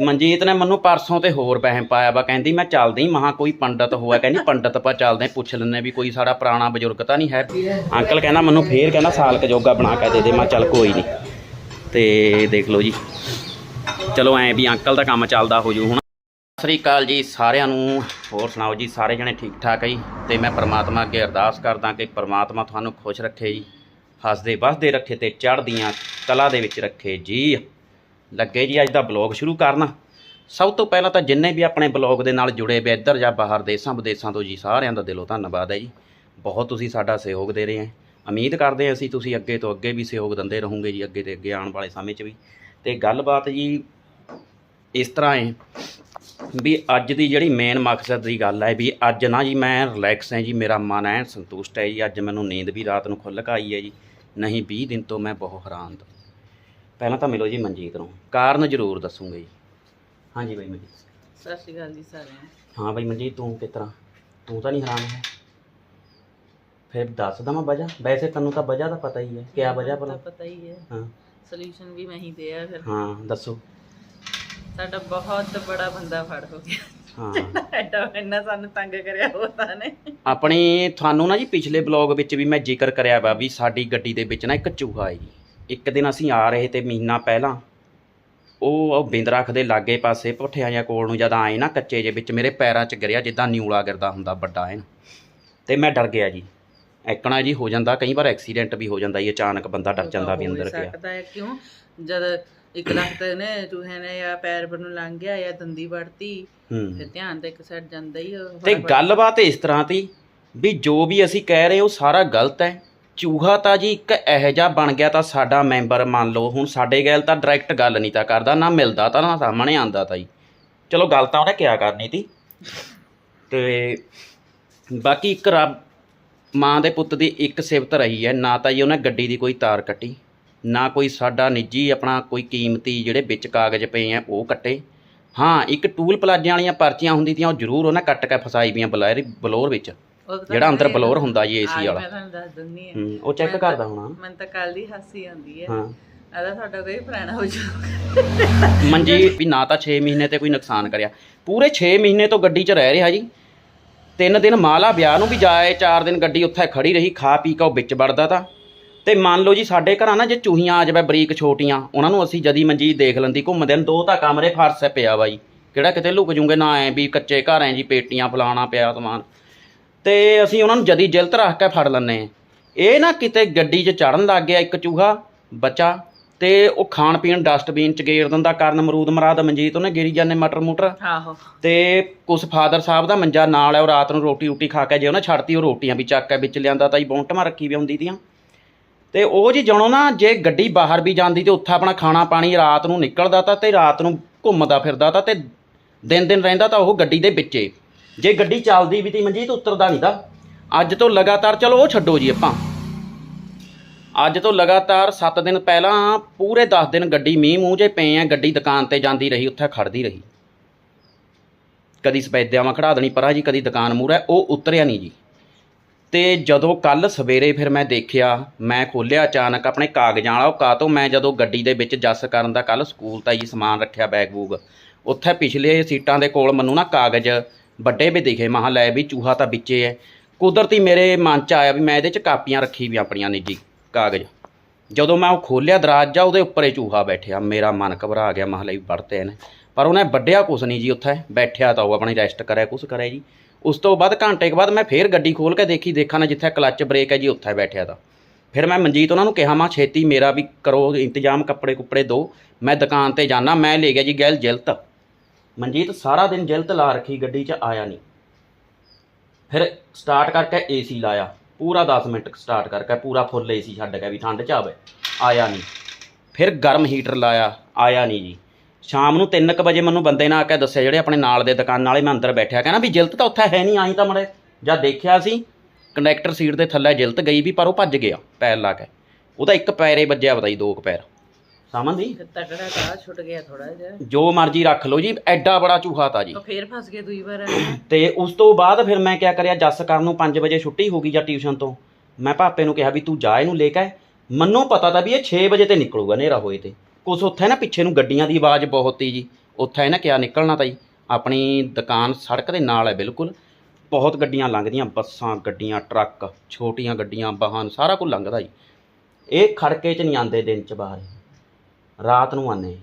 ਮਨਜੀਤ ਨੇ ਮੈਨੂੰ ਪਰਸੋਂ ਤੇ ਹੋਰ ਵਹਿਮ ਪਾਇਆ ਵਾ ਕਹਿੰਦੀ ਮੈਂ ਚੱਲਦੀ ਮਹਾ ਕੋਈ ਪੰਡਤ ਹੋਇਆ ਕਹਿੰਦੀ ਪੰਡਤ ਪਾ ਚੱਲਦੇ ਹਾਂ, ਪੁੱਛ ਲੈਂਦੇ ਵੀ ਕੋਈ ਸਾਡਾ ਪੁਰਾਣਾ ਬਜ਼ੁਰਗ ਤਾਂ ਨਹੀਂ ਹੈ। ਅੰਕਲ ਕਹਿੰਦਾ ਮੈਨੂੰ ਫੇਰ ਕਹਿੰਦਾ ਸਾਲ ਕ ਜੋਗਾ ਬਣਾ ਕੇ ਦੇ ਦੇ ਮੈਂ ਕਿਹਾ ਚੱਲ ਕੋਈ ਨਹੀਂ। ਤੇ ਦੇਖ ਲਓ ਜੀ ਚਲੋ ਐਂ ਵੀ ਅੰਕਲ ਦਾ ਕੰਮ ਚੱਲਦਾ ਹੋ ਜੂ ਹੁਣ। ਸਤਿ ਸ੍ਰੀ ਅਕਾਲ ਜੀ ਸਾਰਿਆਂ ਨੂੰ ਹੋਰ ਸੁਣਾਓ ਜੀ ਸਾਰੇ ਜਣੇ ਠੀਕ ਠਾਕ ਹੈ ਜੀ? ਤੇ ਮੈਂ ਪ੍ਰਮਾਤਮਾ ਅੱਗੇ ਅਰਦਾਸ ਕਰਦਾ ਕਿ ਪ੍ਰਮਾਤਮਾ ਤੁਹਾਨੂੰ ਖੁਸ਼ ਰੱਖੇ ਜੀ ਹੱਸਦੇ ਵੱਸਦੇ ਰੱਖੇ ਤੇ ਚੜ੍ਹਦੀਆਂ ਕਲਾ ਦੇ ਵਿੱਚ ਰੱਖੇ ਜੀ। ਲੱਗੇ ਜੀ ਅੱਜ ਦਾ ਬਲੌਗ ਸ਼ੁਰੂ ਕਰਨਾ। ਸਭ ਤੋਂ ਪਹਿਲਾਂ ਤਾਂ ਜਿੰਨੇ ਵੀ ਆਪਣੇ ਬਲੌਗ ਦੇ ਨਾਲ ਜੁੜੇ ਵੇ ਇੱਧਰ ਜਾਂ ਬਾਹਰ ਦੇਸ਼ਾਂ ਵਿਦੇਸ਼ਾਂ ਤੋਂ ਜੀ, ਸਾਰਿਆਂ ਦਾ ਦਿਲੋਂ ਧੰਨਵਾਦ ਹੈ ਜੀ। ਬਹੁਤ ਤੁਸੀਂ ਸਾਡਾ ਸਹਿਯੋਗ ਦੇ ਰਹੇ ਹੈ ਉਮੀਦ ਕਰਦੇ ਹਾਂ ਅਸੀਂ ਤੁਸੀਂ ਅੱਗੇ ਤੋਂ ਅੱਗੇ ਵੀ ਸਹਿਯੋਗ ਦਿੰਦੇ ਰਹੋਗੇ ਜੀ, ਅੱਗੇ ਤੇ ਅੱਗੇ ਆਉਣ ਵਾਲੇ ਸਮੇਂ 'ਚ ਵੀ। ਤੇ ਗੱਲਬਾਤ ਜੀ ਇਸ ਤਰ੍ਹਾਂ ਹੈ ਵੀ ਅੱਜ ਦੀ ਜਿਹੜੀ ਮੇਨ ਮਕਸਦ ਦੀ ਗੱਲ ਹੈ ਵੀ ਅੱਜ ਨਾ ਜੀ ਮੈਂ ਰਿਲੈਕਸ ਹਾਂ ਜੀ, ਮੇਰਾ ਮਨ ਐਨ ਸੰਤੁਸ਼ਟ ਹੈ ਜੀ, ਅੱਜ ਮੈਨੂੰ ਨੀਂਦ ਵੀ ਰਾਤ ਨੂੰ ਖੁੱਲ੍ਹ ਕੇ ਆਈ ਹੈ ਜੀ। ਨਹੀਂ 20 ਦਿਨ ਤੋਂ ਮੈਂ ਬਹੁਤ ਹੈਰਾਨ ਹਾਂ। ਪਹਿਲਾਂ ਤਾਂ ਮਿਲੋ ਜੀ ਮਨਜੀਤ ਨੂੰ। ਕਾਰਨ ਜ਼ਰੂਰ ਦੱਸੂਗਾ ਜੀ। ਹਾਂਜੀ ਬਾਈ ਮਨਜੀਤ। ਸਤਿ ਸ਼੍ਰੀ ਅਕਾਲ ਜੀ ਸਾਰਿਆਂ ਨੂੰ। ਹਾਂ ਬਾਈ ਮਨਜੀਤ ਤੂੰ ਕਿਸ ਤਰ੍ਹਾਂ? ਤੂੰ ਤਾਂ ਨਹੀਂ ਹੈਰਾਨ ਹੈ। ਫਿਰ ਦੱਸ ਦਵਾਂ ਵਜ੍ਹਾ। ਵੈਸੇ ਤੈਨੂੰ ਤਾਂ ਵਜ੍ਹਾ ਦਾ ਪਤਾ ਹੀ ਹੈ। ਕਿਆ ਵਜ੍ਹਾ ਤਾਂ ਪਤਾ ਹੀ ਹੈ। ਹਾਂ। ਸੋਲੂਸ਼ਨ ਵੀ ਮੈਂ ਹੀ ਦਿਆ ਫਿਰ। ਹਾਂ ਦੱਸੋ। ਸਾਡਾ ਬਹੁਤ ਬੜਾ ਬੰਦਾ ਫੜ ਹੋ ਗਿਆ। ਹਾਂ। ਐਡਾ ਇੰਨਾ ਸਾਨੂੰ ਤੰਗ ਕਰਿਆ ਹੋਤਾ ਨੇ। ਆਪਣੀ ਤੁਹਾਨੂੰ ਨਾ ਜੀ ਪਿਛਲੇ ਬਲੌਗ ਵਿੱਚ ਵੀ ਮੈਂ ਜ਼ਿਕਰ ਕਰਿਆ ਵਾ ਵੀ ਸਾਡੀ ਗੱਡੀ ਦੇ ਵਿੱਚ ਨਾ ਇੱਕ ਚੂਹਾ ਹੈ ਜੀ ਇੱਕ ਦਿਨ ਅਸੀਂ ਆ ਰਹੇ ਤੇ ਮਹੀਨਾ ਪਹਿਲਾਂ ਉਹ ਉਹ ਬਿੰਦਰਖ ਦੇ ਲਾਗੇ ਪਾਸੇ ਭੁੱਠਿਆਂ ਜਾਂ ਕੋਲ ਨੂੰ ਜਦ ਆਏ ਨਾ ਕੱਚੇ ਜੇ ਵਿੱਚ ਮੇਰੇ ਪੈਰਾਂ 'ਚ ਗਿਰਿਆ ਜਿੱਦਾਂ ਨਿਊਲਾ ਗਿਰਦਾ ਹੁੰਦਾ ਵੱਡਾ ਹੈ ਤੇ ਮੈਂ ਡਰ ਗਿਆ ਜੀ। ਐਕਣਾ ਜੀ ਹੋ ਜਾਂਦਾ ਕਈ ਵਾਰ ਐਕਸੀਡੈਂਟ ਵੀ ਹੋ ਜਾਂਦਾ ਜੀ ਅਚਾਨਕ ਬੰਦਾ ਡਰ ਜਾਂਦਾ ਵੀ ਅੰਦਰ ਗਿਆ ਸਕਦਾ ਹੈ ਕਿਉਂ? ਜਦ ਇੱਕ ਲੱਖ ਨੇ ਚੂਹੇ ਨੇ ਜਾਂ ਪੈਰ ਪਰ ਨੂੰ ਲੰਘ ਗਿਆ ਜਾਂ ਦੰਦੀ ਵੜਤੀ ਫਿਰ ਧਿਆਨ ਤਾਂ ਇੱਕ ਸਾਈਡ ਜਾਂਦਾ ਹੀ ਉਹ ਤੇ ਗੱਲਬਾਤ ਇਸ ਤਰ੍ਹਾਂ ਤੀ ਵੀ ਜੋ ਵੀ ਅਸੀਂ ਕਹਿ ਰਹੇ ਉਹ ਸਾਰਾ ਗਲਤ ਹੈ। ਚੂਹਾ ਤਾਂ ਜੀ ਇੱਕ ਇਹੋ ਜਿਹਾ ਬਣ ਗਿਆ ਤਾਂ ਸਾਡਾ ਮੈਂਬਰ ਮੰਨ ਲਓ, ਹੁਣ ਸਾਡੇ ਗੈਲ ਤਾਂ ਡਾਇਰੈਕਟ ਗੱਲ ਨਹੀਂ ਤਾਂ ਕਰਦਾ, ਨਾ ਮਿਲਦਾ ਤਾਂ ਨਾ ਸਾਹਮਣੇ ਆਂਦਾ ਤਾਂ ਜੀ। ਚਲੋ ਗੱਲ ਤਾਂ ਉਹਨੇ ਕਿਆ ਕਰਨੀ ਤੀ। ਤੇ ਬਾਕੀ ਇੱਕ ਰੱਬ, ਮਾਂ ਦੇ ਪੁੱਤ ਦੀ ਇੱਕ ਸਿਫਤ ਰਹੀ ਹੈ, ਨਾ ਤਾਂ ਜੀ ਉਹਨੇ ਗੱਡੀ ਦੀ ਕੋਈ ਤਾਰ ਕੱਟੀ, ਨਾ ਕੋਈ ਸਾਡਾ ਨਿੱਜੀ ਆਪਣਾ ਕੋਈ ਕੀਮਤੀ ਜਿਹੜੇ ਵਿੱਚ ਕਾਗਜ਼ ਪਏ ਆ, ਉਹ ਕੱਟੇ। ਹਾਂ, ਇੱਕ ਟੂਲ ਪਲਾਜ਼ਿਆਂ ਵਾਲੀਆਂ ਪਰਚੀਆਂ ਹੁੰਦੀ ਤੀਆਂ, ਉਹ ਜ਼ਰੂਰ ਉਹਨੇ ਕੱਟ ਕੇ ਫਸਾਈ ਵੀਆਂ ਬਲੈਰ, ਬਲੋਰ ਵਿੱਚ। ਜਿਹੜਾ ਅੰਦਰ ਬਲੋਰ ਹੁੰਦਾ ਜੀ ਏਸੀ ਵਾਲਾ। ਮੈਂ ਤੁਹਾਨੂੰ ਦੱਸ ਦਿੰਦੀ ਹਾਂ। ਹੂੰ, ਉਹ ਚੈੱਕ ਕਰਦਾ ਹੋਣਾ। ਮੈਨੂੰ ਤਾਂ ਕੱਲ ਦੀ ਹਾਸੀ ਆਉਂਦੀ ਹੈ। ਹਾਂ। ਆਦਾ ਤੁਹਾਡਾ ਕੋਈ ਪੁਰਾਣਾ ਹੋ ਜਾਊਗਾ। ਮੰਜੀ ਵੀ ਨਾ ਤਾਂ 6 ਮਹੀਨੇ ਤੇ ਕੋਈ ਨੁਕਸਾਨ ਕਰਿਆ। ਪੂਰੇ 6 ਮਹੀਨੇ ਤੋਂ ਗੱਡੀ 'ਚ ਰਹਿ ਰਿਹਾ ਜੀ। ਤਿੰਨ ਦਿਨ ਮਾਲਾ ਵਿਆਹ ਨੂੰ ਵੀ ਜਾਏ ਚਾਰ ਦਿਨ ਗੱਡੀ ਉੱਥੇ ਖੜੀ ਰਹੀ ਖਾ ਪੀ ਕੇ ਉਹ ਵਿੱਚ ਵੜਦਾ ਤਾ। ਤੇ ਮੰਨ ਲਓ ਜੀ ਸਾਡੇ ਘਰਾਂ ਨਾ ਜੇ ਚੂਹੀਆਂ ਆ ਜਾਵੇ ਬਰੀਕ ਛੋਟੀਆਂ ਉਹਨਾਂ ਨੂੰ ਅਸੀਂ ਜਦੀ ਮੰਜੀ ਦੇਖ ਲੈਂਦੀ ਘੁੰਮਦੇ ਨੇ ਦੋ ਤਾਂ ਕਮਰੇ ਫਰਸ਼ ਪਿਆ ਜੀ। ਕਿਹੜਾ ਕਿਤੇ ਲੁਕ ਜੂਗੇ ਨਾ ਐ ਵੀ ਕੱਚੇ ਘਰ ਐ ਜੀ ਪੇਟੀਆਂ ਫਲਾਣਾ ਪਿਆ ਸਮਾਨ। ਤੇ ਅਸੀਂ ਉਹਨਾਂ ਨੂੰ ਜਦੀ ਜਿਲਤ ਰੱਖ ਕੇ ਫੜ ਲੈਂਦੇ ਹਾਂ। ਇਹ ਨਾ ਕਿਤੇ ਗੱਡੀ 'ਚ ਚੜਨ ਲੱਗ ਗਿਆ ਇੱਕ ਚੂਹਾ ਬੱਚਾ ਤੇ ਉਹ ਖਾਣ ਪੀਣ ਡਸਟਬਿਨ 'ਚ ਗੇਰ ਦਿੰਦਾ ਕਾਰਨ ਅਮਰੂਦ ਮਰਾਦ ਮਨਜੀਤ ਉਹਨੇ ਗੇਰੀ ਜਾਂਦੇ ਮਟਰ ਮੁਟਰ। ਆਹੋ। ਤੇ ਕੁਛ ਫਾਦਰ ਸਾਹਿਬ ਦਾ ਮੰਜਾ ਨਾਲ ਹੈ ਉਹ ਰਾਤ ਨੂੰ ਰੋਟੀ ਰੋਟੀ ਖਾ ਕੇ ਜੇ ਉਹਨੇ ਛੱਡਤੀ ਉਹ ਰੋਟੀਆਂ ਵੀ ਚੱਕ ਕੇ ਵਿੱਚ ਲਿਆਂਦਾ ਤਾਂ ਹੀ ਬੌਂਟਮਾਂ ਰੱਖੀ ਵੀ ਹੁੰਦੀ ਦੀਆਂ ਤੇ ਉਹ ਜੀ ਜਣੋ ਨਾ ਜੇ ਗੱਡੀ ਬਾਹਰ ਵੀ ਜਾਂਦੀ ਤੇ ਉੱਥੇ ਆਪਣਾ ਖਾਣਾ ਪਾਣੀ ਰਾਤ ਨੂੰ ਨਿਕਲਦਾ ਤਾਂ ਤੇ ਰਾਤ ਨੂੰ ਘੁੰਮਦਾ ਫਿਰਦਾ ਤਾਂ ਤੇ ਦਿਨ ਦਿਨ ਰਹਿੰਦਾ ਤਾਂ ਉਹ ਗੱਡੀ ਦੇ ਵਿੱਚੇ। ਜੇ ਗੱਡੀ ਚੱਲਦੀ ਵੀ ਤੀ ਮਨਜੀਤ, ਉਤਰਦਾ ਨਹੀਂ ਦਾ ਅੱਜ ਤੋਂ ਲਗਾਤਾਰ, ਚਲੋ ਉਹ ਛੱਡੋ ਜੀ ਆਪਾਂ। ਅੱਜ ਤੋਂ ਲਗਾਤਾਰ 7 ਦਿਨ ਪਹਿਲਾਂ, ਪੂਰੇ 10 ਦਿਨ ਗੱਡੀ ਮੀਂਹ ਮੂੰਹ ਜੇ ਪਏ ਆ, ਗੱਡੀ ਦੁਕਾਨ ਤੇ ਜਾਂਦੀ ਰਹੀ, ਉੱਥੇ ਖੜਦੀ ਰਹੀ। ਕਦੀ ਸਪੈਦਿਆਂ ਖੜਾ ਦੇਣੀ ਪਰਾਂ ਜੀ, ਕਦੀ ਦੁਕਾਨ ਮੂਹਰੇ, ਉਹ ਉਤਰਿਆ ਨਹੀਂ ਜੀ। ਤੇ ਜਦੋਂ ਕੱਲ ਸਵੇਰੇ ਫਿਰ ਮੈਂ ਦੇਖਿਆ, ਮੈਂ ਖੋਲਿਆ ਅਚਾਨਕ ਆਪਣੇ ਕਾਗਜ਼ਾਂ ਵਾਲਾ, ਉਹ ਕਾਤੋਂ ਮੈਂ ਜਦੋਂ ਗੱਡੀ ਦੇ ਵਿੱਚ ਜੱਸ ਕਰਨ ਦਾ ਕੱਲ ਸਕੂਲ ਤਾਂ ਜੀ ਸਮਾਨ ਰੱਖਿਆ ਬੈਗ ਬੂਗ। ਉੱਥੇ ਪਿਛਲੇ ਸੀਟਾਂ ਦੇ ਕੋਲ ਮੈਨੂੰ ਨਾ ਕਾਗਜ਼ ਵੱਡੇ ਵੀ ਦਿਖੇ ਮਹਾ ਲੈ ਵੀ ਚੂਹਾ ਤਾਂ ਵਿੱਚੇ ਹੈ ਕੁਦਰਤੀ ਮੇਰੇ ਮਨ 'ਚ ਆਇਆ ਵੀ ਮੈਂ ਇਹਦੇ 'ਚ ਕਾਪੀਆਂ ਰੱਖੀ ਵੀ ਆਪਣੀਆਂ ਨਿੱਜੀ ਕਾਗਜ਼। ਜਦੋਂ ਮੈਂ ਉਹ ਖੋਲਿਆ ਦਰਵਾਜ਼ਾ ਉਹਦੇ ਉੱਪਰ ਹੀ ਚੂਹਾ ਬੈਠਿਆ। ਮੇਰਾ ਮਨ ਘਬਰਾ ਗਿਆ ਮਹਲੇ ਲਈ ਵੜਤੇ ਨੇ ਪਰ ਉਹਨੇ ਵੱਡਿਆ ਕੁਛ ਨਹੀਂ ਜੀ ਉੱਥੇ, ਬੈਠਿਆ ਤਾਂ ਉਹ ਆਪਣੀ ਰੈਸਟ ਕਰਿਆ, ਕੁਛ ਕਰਿਆ ਜੀ। ਉਸ ਤੋਂ ਬਾਅਦ ਘੰਟੇ ਕੁ ਬਾਅਦ ਮੈਂ ਫੇਰ ਗੱਡੀ ਖੋਲ ਕੇ ਦੇਖੀ, ਦੇਖਾਂ ਨਾ ਜਿੱਥੇ ਕਲੱਚ ਬ੍ਰੇਕ ਹੈ ਜੀ, ਉੱਥੇ ਬੈਠਿਆ ਤਾਂ। ਫਿਰ ਮੈਂ ਮਨਜੀਤ ਉਹਨਾਂ ਨੂੰ ਕਿਹਾ, ਮਾ ਛੇਤੀ ਮੇਰਾ ਵੀ ਕਰੋ, ਇੰਤਜ਼ਾਮ ਕੱਪੜੇ ਕੁੱਪੜੇ ਦੋ। ਮੈਂ ਦੁਕਾਨ ਤੇ ਜਾਣਾ ਮੈਂ ਲੈ ਗਿਆ ਜੀ ਗੈਲ ਜਿਲਤ। ਮਨਜੀਤ ਸਾਰਾ ਦਿਨ ਜਿਲਤ ਲਾ ਰੱਖੀ, ਗੱਡੀ 'ਚ ਆਇਆ ਨਹੀਂ। ਫਿਰ ਸਟਾਰਟ ਕਰਕੇ ਏਸੀ ਲਾਇਆ। ਪੂਰਾ 10 ਮਿੰਟ ਸਟਾਰਟ ਕਰਕੇ, ਪੂਰਾ ਫੁੱਲ ਏਸੀ ਛੱਡ ਕੇ ਵੀ ਠੰਡ 'ਚ ਆਵੇ ਆਇਆ ਨਹੀਂ। ਫਿਰ ਗਰਮ ਹੀਟਰ ਲਾਇਆ, ਆਇਆ ਨਹੀਂ ਜੀ। ਸ਼ਾਮ ਨੂੰ 3:00 ਵਜੇ ਮੈਨੂੰ ਬੰਦੇ ਨੇ ਆ ਕੇ ਦੱਸਿਆ, ਜਿਹੜੇ ਆਪਣੇ ਨਾਲ ਦੇ ਦੁਕਾਨ ਵਾਲੇ ਮੈਂ ਅੰਦਰ ਬੈਠਿਆ, ਕਹਿੰਦਾ ਵੀ ਜਿਲਤ ਤਾਂ ਉੱਥੇ ਹੈ ਨਹੀਂ ਆਈ ਤਾਂ ਮੜੇ ਜਦ ਦੇਖਿਆ ਸੀ, ਕੰਡਕਟਰ ਸੀਟ ਦੇ ਥੱਲੇ ਜਿਲਤ ਗਈ ਵੀ ਪਰ ਉਹ ਭੱਜ ਗਿਆ, ਪੈਰ ਲਾ ਕੇ। ਉਹਦਾ ਇੱਕ ਪੈਰੇ ਵੱਜਿਆ, ਪਤਾ ਜੀ ਦੋ ਕੁ ਪੈਰ। ਸਮਝਦੀ ਤਕੜਾ ਕਾ ਛੁੱਟ ਗਿਆ ਥੋੜਾ ਜਿਹਾ। ਜੋ ਮਰਜ਼ੀ ਰੱਖ ਲਓ ਜੀ ਐਡਾ ਬੜਾ ਚੂਹਾ ਤਾ ਜੀ। ਉਹ ਫੇਰ ਫਸ ਗਏ ਦੂਈ ਵਾਰ। ਤੇ ਉਸ ਤੋਂ ਬਾਅਦ ਫਿਰ ਮੈਂ ਕਿਆ ਕਰਿਆ ਜੱਸ ਕਰਨ ਨੂੰ 5 ਵਜੇ ਛੁੱਟੀ ਹੋ ਗਈ ਜਾਂ ਟਿਊਸ਼ਨ ਤੋਂ। ਮੈਂ ਪਾਪੇ ਨੂੰ ਕਿਹਾ ਵੀ ਤੂੰ ਜਾ ਇਹਨੂੰ ਲੈ ਕੇ ਆਏ। ਮੈਨੂੰ ਪਤਾ ਤਾਂ ਵੀ ਇਹ 6 ਵਜੇ ਤੇ ਨਿਕਲੂਗਾ ਹਨੇਰਾ ਹੋਏ ਤੇ। ਕੁਛ ਉੱਥੇ ਨਾ ਪਿੱਛੇ ਨੂੰ ਗੱਡੀਆਂ ਦੀ ਆਵਾਜ਼ ਬਹੁਤ ਤੀ ਜੀ। ਉੱਥੇ ਇਹਨੇ ਕਿਆ ਨਿਕਲਣਾ ਤਾ ਜੀ। ਆਪਣੀ ਦੁਕਾਨ ਸੜਕ ਦੇ ਨਾਲ ਹੈ ਬਿਲਕੁਲ। ਬਹੁਤ ਗੱਡੀਆਂ ਲੰਘਦੀਆਂ ਬੱਸਾਂ ਗੱਡੀਆਂ ਟਰੱਕ ਛੋਟੀਆਂ ਗੱਡੀਆਂ ਵਾਹਨ ਸਾਰਾ ਕੁਝ ਲੰਘਦਾ ਜੀ। ਇਹ ਖੜਕੇ 'ਚ ਨਹੀਂ ਆਉਂਦੇ ਦਿਨ 'ਚ ਬਾਹਰ। ਰਾਤ ਨੂੰ ਆਨੇ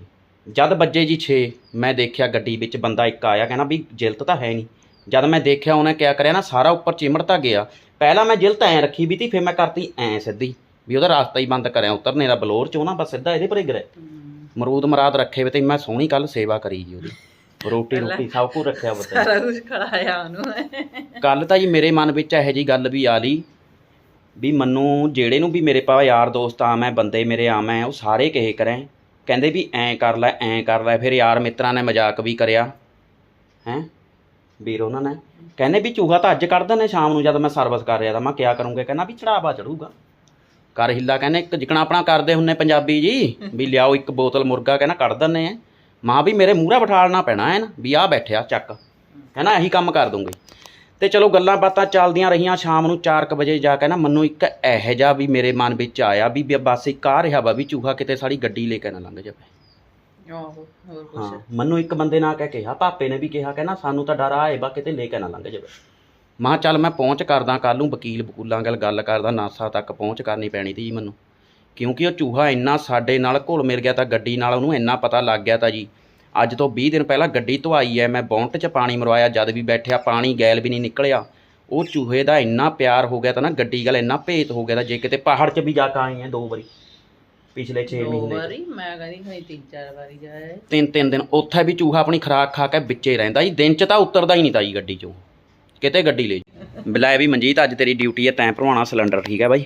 ਜਦ ਵੱਜੇ ਜੀ 6 ਮੈਂ ਦੇਖਿਆ ਗੱਡੀ ਵਿੱਚ ਬੰਦਾ ਇੱਕ ਆਇਆ ਕਹਿੰਦਾ ਵੀ ਜਿਲਤ ਤਾਂ ਹੈ ਨਹੀਂ। ਜਦ ਮੈਂ ਦੇਖਿਆ ਉਹਨੇ ਕਿਆ ਕਰਿਆ ਨਾ ਸਾਰਾ ਉੱਪਰ ਚਿਮੜਤਾ ਗਿਆ। ਪਹਿਲਾਂ ਮੈਂ ਜਿਲਤ ਐ ਰੱਖੀ ਵੀ ਤੀ ਫਿਰ ਮੈਂ ਕਰਤੀ ਐ ਸਿੱਧੀ। ਵੀ ਉਹਦਾ ਰਾਸਤਾ ਹੀ ਬੰਦ ਕਰਿਆ ਉਤਰਨੇ ਦਾ ਬਲੋਰ ਚ ਉਹ ਨਾ ਬਸ ਸਿੱਧਾ ਇਹਦੇ ਪਰੇ ਗਰੇ ਮਰੂਦ ਮਰਾਦ ਰੱਖੇ ਵੇ ਤੇ ਮੈਂ ਸੋਹਣੀ ਕੱਲ ਸੇਵਾ ਕਰੀ ਜੀ ਉਹਦੀ। ਰੋਟੀ ਰੋਟੀ ਸਭ ਕੁਝ ਰੱਖਿਆ ਬਤਾ ਸਾਰਾ ਕੁਝ ਖੜਾਇਆ ਉਹਨੂੰ। ਕੱਲ ਤਾਂ ਜੀ ਮੇਰੇ ਮਨ ਵਿੱਚ ਇਹੋ ਜੀ ਗੱਲ ਵੀ ਆ ਲਈ ਵੀ ਮੈਨੂੰ ਜਿਹੜੇ ਨੂੰ ਵੀ ਮੇਰੇ ਪਾ ਯਾਰ ਦੋਸਤ ਆ ਮੈਂ ਬੰਦੇ ਮੇਰੇ ਆ ਮੈਂ ਉਹ ਸਾਰੇ ਕਹੇ ਕਰੇ। ਕਹਿੰਦੇ ਵੀ ਐਂ ਕਰ ਲੈ, ਐਂ ਕਰ ਲੈ, ਫਿਰ ਯਾਰ ਮਿੱਤਰਾਂ ਨੇ ਮਜ਼ਾਕ ਵੀ ਕਰਿਆ। ਹੈ? ਵੀਰ ਉਹਨਾਂ ਨੇ ਕਹਿੰਦੇ ਵੀ ਚੂਹਾ ਤਾਂ ਅੱਜ ਕੱਢ ਦਿੰਦੇ ਸ਼ਾਮ ਨੂੰ ਜਦ ਮੈਂ ਸਰਵਿਸ ਕਰ ਰਿਹਾ ਤਾਂ ਮੈਂ ਕਿਆ ਕਰੂੰਗਾ? ਕਹਿੰਦਾ ਵੀ ਚੜਾਵਾ ਚੜੂਗਾ। ਕਰ ਹਿੱਲਾ ਕਹਿੰਦੇ ਇੱਕ ਜਿਕਣਾ ਆਪਣਾ ਕਰਦੇ ਹੁੰਨੇ ਪੰਜਾਬੀ ਜੀ, ਵੀ ਲਿਆਓ ਇੱਕ ਬੋਤਲ ਮੁਰਗਾ, ਕਹਿੰਦਾ ਕੱਢ ਦਿੰਨੇ ਆ। ਮਾਂ ਵੀ ਮੇਰੇ ਮੂਹਰੇ ਬਿਠਾਲਣਾ ਪੈਣਾ ਹੈ ਨਾ ਵੀ ਆ ਬੈਠਿਆ, ਚੱਕ। ਹੈ ਨਾ ਇਹੀ ਕੰਮ ਕਰ ਦੂੰਗੀ। ਤੇ ਚਲੋ ਗੱਲਾਂ ਬਾਤਾਂ ਚੱਲਦੀਆਂ ਰਹੀਆਂ ਸ਼ਾਮ ਨੂੰ 4:00 ਵਜੇ ਜਾ ਕੇ ਨਾ ਮੈਨੂੰ ਇੱਕ ਇਹੋ ਜਿਹਾ ਵੀ ਮੇਰੇ ਮਨ ਵਿੱਚ ਆਇਆ ਵੀ ਵੀ ਬਸ ਇੱਕ ਆ ਰਿਹਾ ਵਾ ਵੀ ਚੂਹਾ ਕਿਤੇ ਸਾਡੀ ਗੱਡੀ ਲੈ ਕੇ ਨਾ ਲੰਘ ਜਾਵੇ। ਆਹੋ ਹੋਰ ਹਾਂ ਮੈਨੂੰ ਇੱਕ ਬੰਦੇ ਨਾਲ ਕਹਿ ਕਿਹਾ ਪਾਪੇ ਨੇ ਵੀ ਕਿਹਾ ਕਹਿੰਦਾ ਸਾਨੂੰ ਤਾਂ ਡਰ ਆਏ ਬਾ ਕਿਤੇ ਲੈ ਕੇ ਨਾ ਲੰਘ ਜਾਵੇ। ਮਾਂ ਚੱਲ ਮੈਂ ਪਹੁੰਚ ਕਰਦਾ ਕੱਲ ਨੂੰ ਵਕੀਲ ਵਕੂਲਾਂ ਗੱਲ ਗੱਲ ਕਰਦਾ ਨਾਸਾ ਤੱਕ ਪਹੁੰਚ ਕਰਨੀ ਪੈਣੀ ਤੀ ਜੀ ਮੈਨੂੰ। ਕਿਉਂਕਿ ਉਹ ਚੂਹਾ ਇੰਨਾ ਸਾਡੇ ਨਾਲ ਘੁਲ ਮਿਲ ਗਿਆ ਤਾਂ ਗੱਡੀ ਨਾਲ ਉਹਨੂੰ ਇੰਨਾ ਪਤਾ ਲੱਗ ਗਿਆ ਤਾਂ ਜੀ। ਅੱਜ ਤੋਂ 20 ਦਿਨ ਪਹਿਲਾਂ ਗੱਡੀ ਧੁਆਈ ਹੈ ਮੈਂ ਬੌਂਟ 'ਚ ਪਾਣੀ ਮਰਵਾਇਆ ਜਦ ਵੀ ਬੈਠਿਆ ਪਾਣੀ ਗੈਲ ਵੀ ਨਹੀਂ ਨਿਕਲਿਆ। ਉਹ ਚੂਹੇ ਦਾ ਇੰਨਾ ਪਿਆਰ ਹੋ ਗਿਆ ਤਾਂ ਨਾ ਗੱਡੀ ਗੱਲ ਇੰਨਾ ਭੇਤ ਹੋ ਗਿਆ ਤਾਂ ਜੇ ਕਿਤੇ ਪਹਾੜ 'ਚ ਵੀ ਜਾ ਕੇ ਆਏ ਆ ਦੋ ਵਾਰੀ ਪਿਛਲੇ 6 ਦੋ ਮਹੀਨੇ 'ਚ। ਵਾਰੀ? ਮੈਂ ਕਹਿੰਦੀ ਹਾਂ ਤਿੰਨ ਚਾਰ ਵਾਰੀ ਜਾਏ। ਤਿੰਨ ਤਿੰਨ ਦਿਨ ਉੱਥੇ ਵੀ ਚੂਹਾ ਆਪਣੀ ਖਰਾਕ ਖਾ ਕੇ ਵਿੱਚੇ ਰਹਿੰਦਾ ਜੀ ਦਿਨ 'ਚ ਤਾਂ ਉਤਰਦਾ ਹੀ ਨਹੀਂ ਤਾ ਜੀ ਗੱਡੀ 'ਚੋਂ। ਕਿਤੇ ਗੱਡੀ ਲੈ ਬੁਲਾਏ ਵੀ ਮਨਜੀਤ ਅੱਜ ਤੇਰੀ ਡਿਊਟੀ ਹੈ ਤੈਂ ਭਰਵਾਉਣਾ ਸਿਲੰਡਰ ਠੀਕ ਹੈ ਬਾਈ?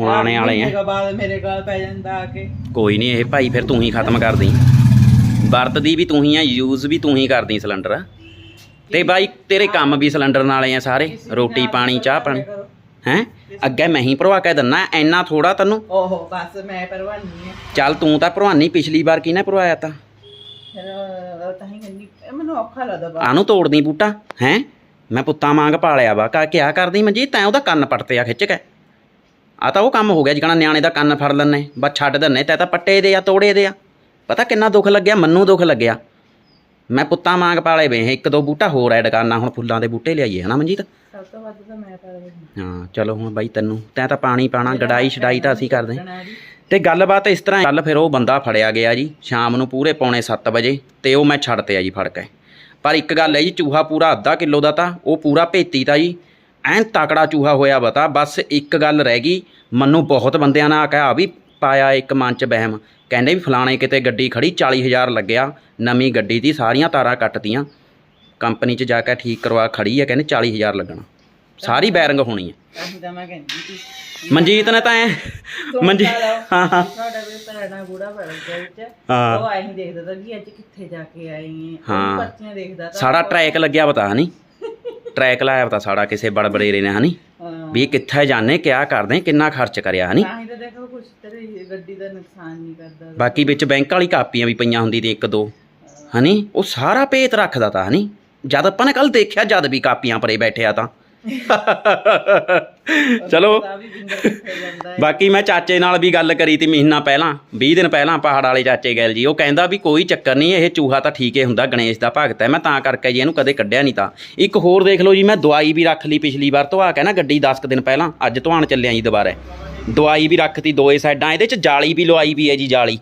ਹੁਣ ਆਣੇ ਵਾਲੇ ਆ ਬਾਅਦ ਮੇਰੇ ਗਾਲ ਪੈ ਜਾਂਦਾ ਆ ਕੇ। ਕੋਈ ਨਹੀਂ ਇਹ ਭਾਈ ਫਿਰ ਤੂੰ ਹੀ ਖਤਮ ਕਰ ਦੇਈਂ। ਵਰਤਦੀ ਵੀ ਤੂੰ ਹੀ ਆ ਯੂਜ਼ ਵੀ ਤੂੰ ਹੀ ਕਰਦੀ ਸਿਲੰਡਰ। ਤੇ ਬਾਈ ਤੇਰੇ ਕੰਮ ਵੀ ਸਿਲੰਡਰ ਨਾਲੇ ਆ ਸਾਰੇ ਰੋਟੀ ਪਾਣੀ ਚਾਹ ਪਾਣੀ। ਹੈ? ਅੱਗੇ ਮੈਂ ਹੀ ਭਰਵਾ ਕੇ ਦਿੰਨਾ ਐਨਾ ਥੋੜਾ ਤੈਨੂੰ। ਓਹੋ ਬਸ ਮੈਂ ਪਰਵਾਨੀ ਹੈ ਚੱਲ ਤੂੰ ਤਾਂ ਭਰਵਾਨੀ ਪਿਛਲੀ ਵਾਰ ਕਿਹਨੇ ਭਰਵਾਇਆ ਤਾਂ? ਮੈਨੂੰ ਔਖਾ ਲੱਗਦਾ ਬਾ ਆਨੂੰ ਤੋੜਦੀ ਬੂਟਾ ਹੈ? ਮੈਂ ਪੁੱਤਾਂ ਵਾਂਗ ਪਾਲਿਆ ਵਾ ਕਾ ਕਿਆ ਕਰਦੀ ਮਨਜੀਤ ਤੈਂ ਉਹਦਾ ਕੰਨ ਪੱਟਤੇ ਆ ਖਿੱਚ ਕੇ। ਆ ਤਾਂ ਉਹ ਕੰਮ ਹੋ ਗਿਆ ਜਿਕਣਾ ਨਿਆਣੇ ਦਾ ਕੰਨ ਫੜ ਲੈਣੇ ਬਸ ਛੱਡ ਦਿੰਨੇ ਤੈ ਤਾਂ ਪੱਟੇ ਦੇ ਆ ਤੋੜੇ ਦੇ ਆ। ਪਤਾ ਕਿੰਨਾ ਦੁੱਖ ਲੱਗਿਆ? ਮੰਨੂ ਦੁੱਖ ਲੱਗਿਆ। ਮੈਂ ਪੁੱਤਾਂ ਵਾਂਗ ਪਾਲੇ ਵੇ ਇੱਕ ਦੋ ਬੂਟਾ ਹੋਰ ਐਡ ਕਰਨਾ ਹੁਣ ਫੁੱਲਾਂ ਦੇ ਬੂਟੇ ਲਿਆਈਏ ਹਨਾ ਮਨਜੀਤ? ਸਭ ਤੋਂ ਵੱਧ ਤਾਂ ਮੈਂ ਪਰਵਾਨੀ ਹਾਂ। ਚਲੋ ਹੁਣ ਬਾਈ ਤੈਨੂੰ ਤੈਂ ਤਾਂ ਪਾਣੀ ਪਾਣਾ ਗੜਾਈ ਛਡਾਈ ਤਾਂ ਅਸੀਂ ਕਰਦੇ ਤੇ ਗੱਲਬਾਤ ਇਸ ਤਰ੍ਹਾਂ ਕੱਲ ਫਿਰ ਉਹ ਬੰਦਾ ਫੜਿਆ ਗਿਆ ਜੀ ਸ਼ਾਮ ਨੂੰ ਪੂਰੇ ਪੌਣੇ 7 ਵਜੇ ਤੇ ਉਹ ਮੈਂ ਛੱਡ ਤੇ ਆ ਜੀ ਫੜ ਕੇ ਪਰ ਇੱਕ ਗੱਲ ਹੈ ਜੀ ਚੂਹਾ ਪੂਰਾ ਅੱਧਾ ਕਿਲੋ ਦਾ ਤਾਂ ਉਹ ਪੂਰਾ ਭੇਤੀ ਤਾਂ ਜੀ ਐਨ ਤਕੜਾ ਚੂਹਾ ਹੋਇਆ ਬਤਾ ਬਸ ਇੱਕ ਗੱਲ ਰਹਿ ਗਈ ਮੈਨੂੰ ਬਹੁਤ ਬੰਦਿਆਂ ਨੇ ਆ ਕੇ ਆ ਵੀ ਪਾਇਆ ਇੱਕ ਮਨ ਚ ਬਹਿਮ ਕਹਿੰਦੇ ਵੀ ਫਲਾਣੇ ਕਿਤੇ ਗੱਡੀ ਖੜੀ 40000 ਲੱਗਿਆ ਨਵੀਂ ਗੱਡੀ ਦੀ ਸਾਰੀਆਂ ਤਾਰਾਂ ਕੱਟਤੀਆਂ। ਕੰਪਨੀ 'ਚ ਜਾ ਕੇ ਠੀਕ ਕਰਵਾ ਖੜੀ ਹੈ ਕਹਿੰਦੇ 40000 ਲੱਗਣਾ। ਸਾਰੀ ਬੈਰਿੰਗ ਹੋਣੀ ਹੈ ਤਾਂ ਹੀ ਤਾਂ ਮੈਂ ਕਹਿੰਦੀ ਸੀ। ਮਨਜੀਤ ਨੇ ਤਾਂ ਐ ਮਨਜੀਤ ਹਾਂ ਹਾਂ। ਤੁਹਾਡਾ ਵੀ ਪੁਰਾਣਾ ਬੂੜਾ ਬਣ ਗਿਆ ਵਿੱਚ। ਉਹ ਆਈ ਦੇਖਦਾ ਤਾਂ ਵੀ ਅੱਜ ਕਿੱਥੇ ਜਾ ਕੇ ਆਈ ਹੈ। ਪਰਚੀਆਂ ਦੇਖਦਾ ਤਾਂ ਸਾਡਾ ਟਰੈਕ ਲੱਗਿਆ ਪਤਾ ਨਹੀਂ। ਟਰੈਕ ਲਾਇਆ ਪਤਾ ਸਾਡਾ ਕਿਸੇ ਬੜ ਬੜੇਰੇ ਨੇ ਹਨੀ? ਹਾਂ। ਵੀ ਕਿੱਥੇ ਜਾਣੇ ਕਿਆ ਕਰਦੇ ਕਿੰਨਾ ਖਰਚ ਕਰਿਆ ਹਨੀ? ਤਾਂ ਹੀ ਤਾਂ ਦੇਖੋ ਕੁਛ ਤੇਰੀ ਗੱਡੀ ਦਾ ਨੁਕਸਾਨ ਨਹੀਂ ਕਰਦਾ। ਬਾਕੀ ਵਿੱਚ ਬੈਂਕ ਵਾਲੀ ਕਾਪੀਆਂ ਵੀ ਪਈਆਂ ਹੁੰਦੀ ਤੇ ਇੱਕ ਦੋ ਹਨੀ? ਉਹ ਸਾਰਾ ਭੇਤ ਰੱਖਦਾ ਤਾ ਹਨੀ? ਜਦ ਆਪਾਂ ਨੇ ਕੱਲ ਦੇਖਿਆ ਜਦ ਵੀ ਕਾਪੀਆਂ ਪਰੇ ਬੈਠਿਆ ਤਾਂ। ਚਲੋ। ਬਾਕੀ ਮੈਂ ਚਾਚੇ ਨਾਲ ਵੀ ਗੱਲ ਕਰੀ ਤੀ ਮਹੀਨਾ ਪਹਿਲਾਂ 20 ਦਿਨ ਪਹਿਲਾਂ ਪਹਾੜ ਵਾਲੇ ਚਾਚੇ ਗੈਲ ਜੀ ਉਹ ਕਹਿੰਦਾ ਵੀ ਕੋਈ ਚੱਕਰ ਨਹੀਂ ਇਹ ਚੂਹਾ ਤਾਂ ਠੀਕ ਹੀ ਹੁੰਦਾ ਗਣੇਸ਼ ਦਾ ਭਗਤ ਹੈ ਮੈਂ ਤਾਂ ਕਰਕੇ ਜੀ ਇਹਨੂੰ ਕਦੇ ਕੱਢਿਆ ਨਹੀਂ ਤਾਂ। ਇੱਕ ਹੋਰ ਦੇਖ ਲਓ ਜੀ ਮੈਂ ਦਵਾਈ ਵੀ ਰੱਖ ਲਈ ਪਿਛਲੀ ਵਾਰ ਧਵਾ ਕੇ ਨਾ ਗੱਡੀ 10 ਕੁ ਦਿਨ ਪਹਿਲਾਂ ਅੱਜ ਤੋਂ ਧਵਾਣ ਚੱਲਿਆ ਜੀ ਦੁਬਾਰਾ। ਦਵਾਈ ਵੀ ਰੱਖਤੀ ਦੋਏ ਸਾਈਡਾਂ ਇਹਦੇ ਚ ਜਾਲੀ ਵੀ ਲਵਾਈ ਵੀ ਹੈ ਜੀ ਜਾਲੀ।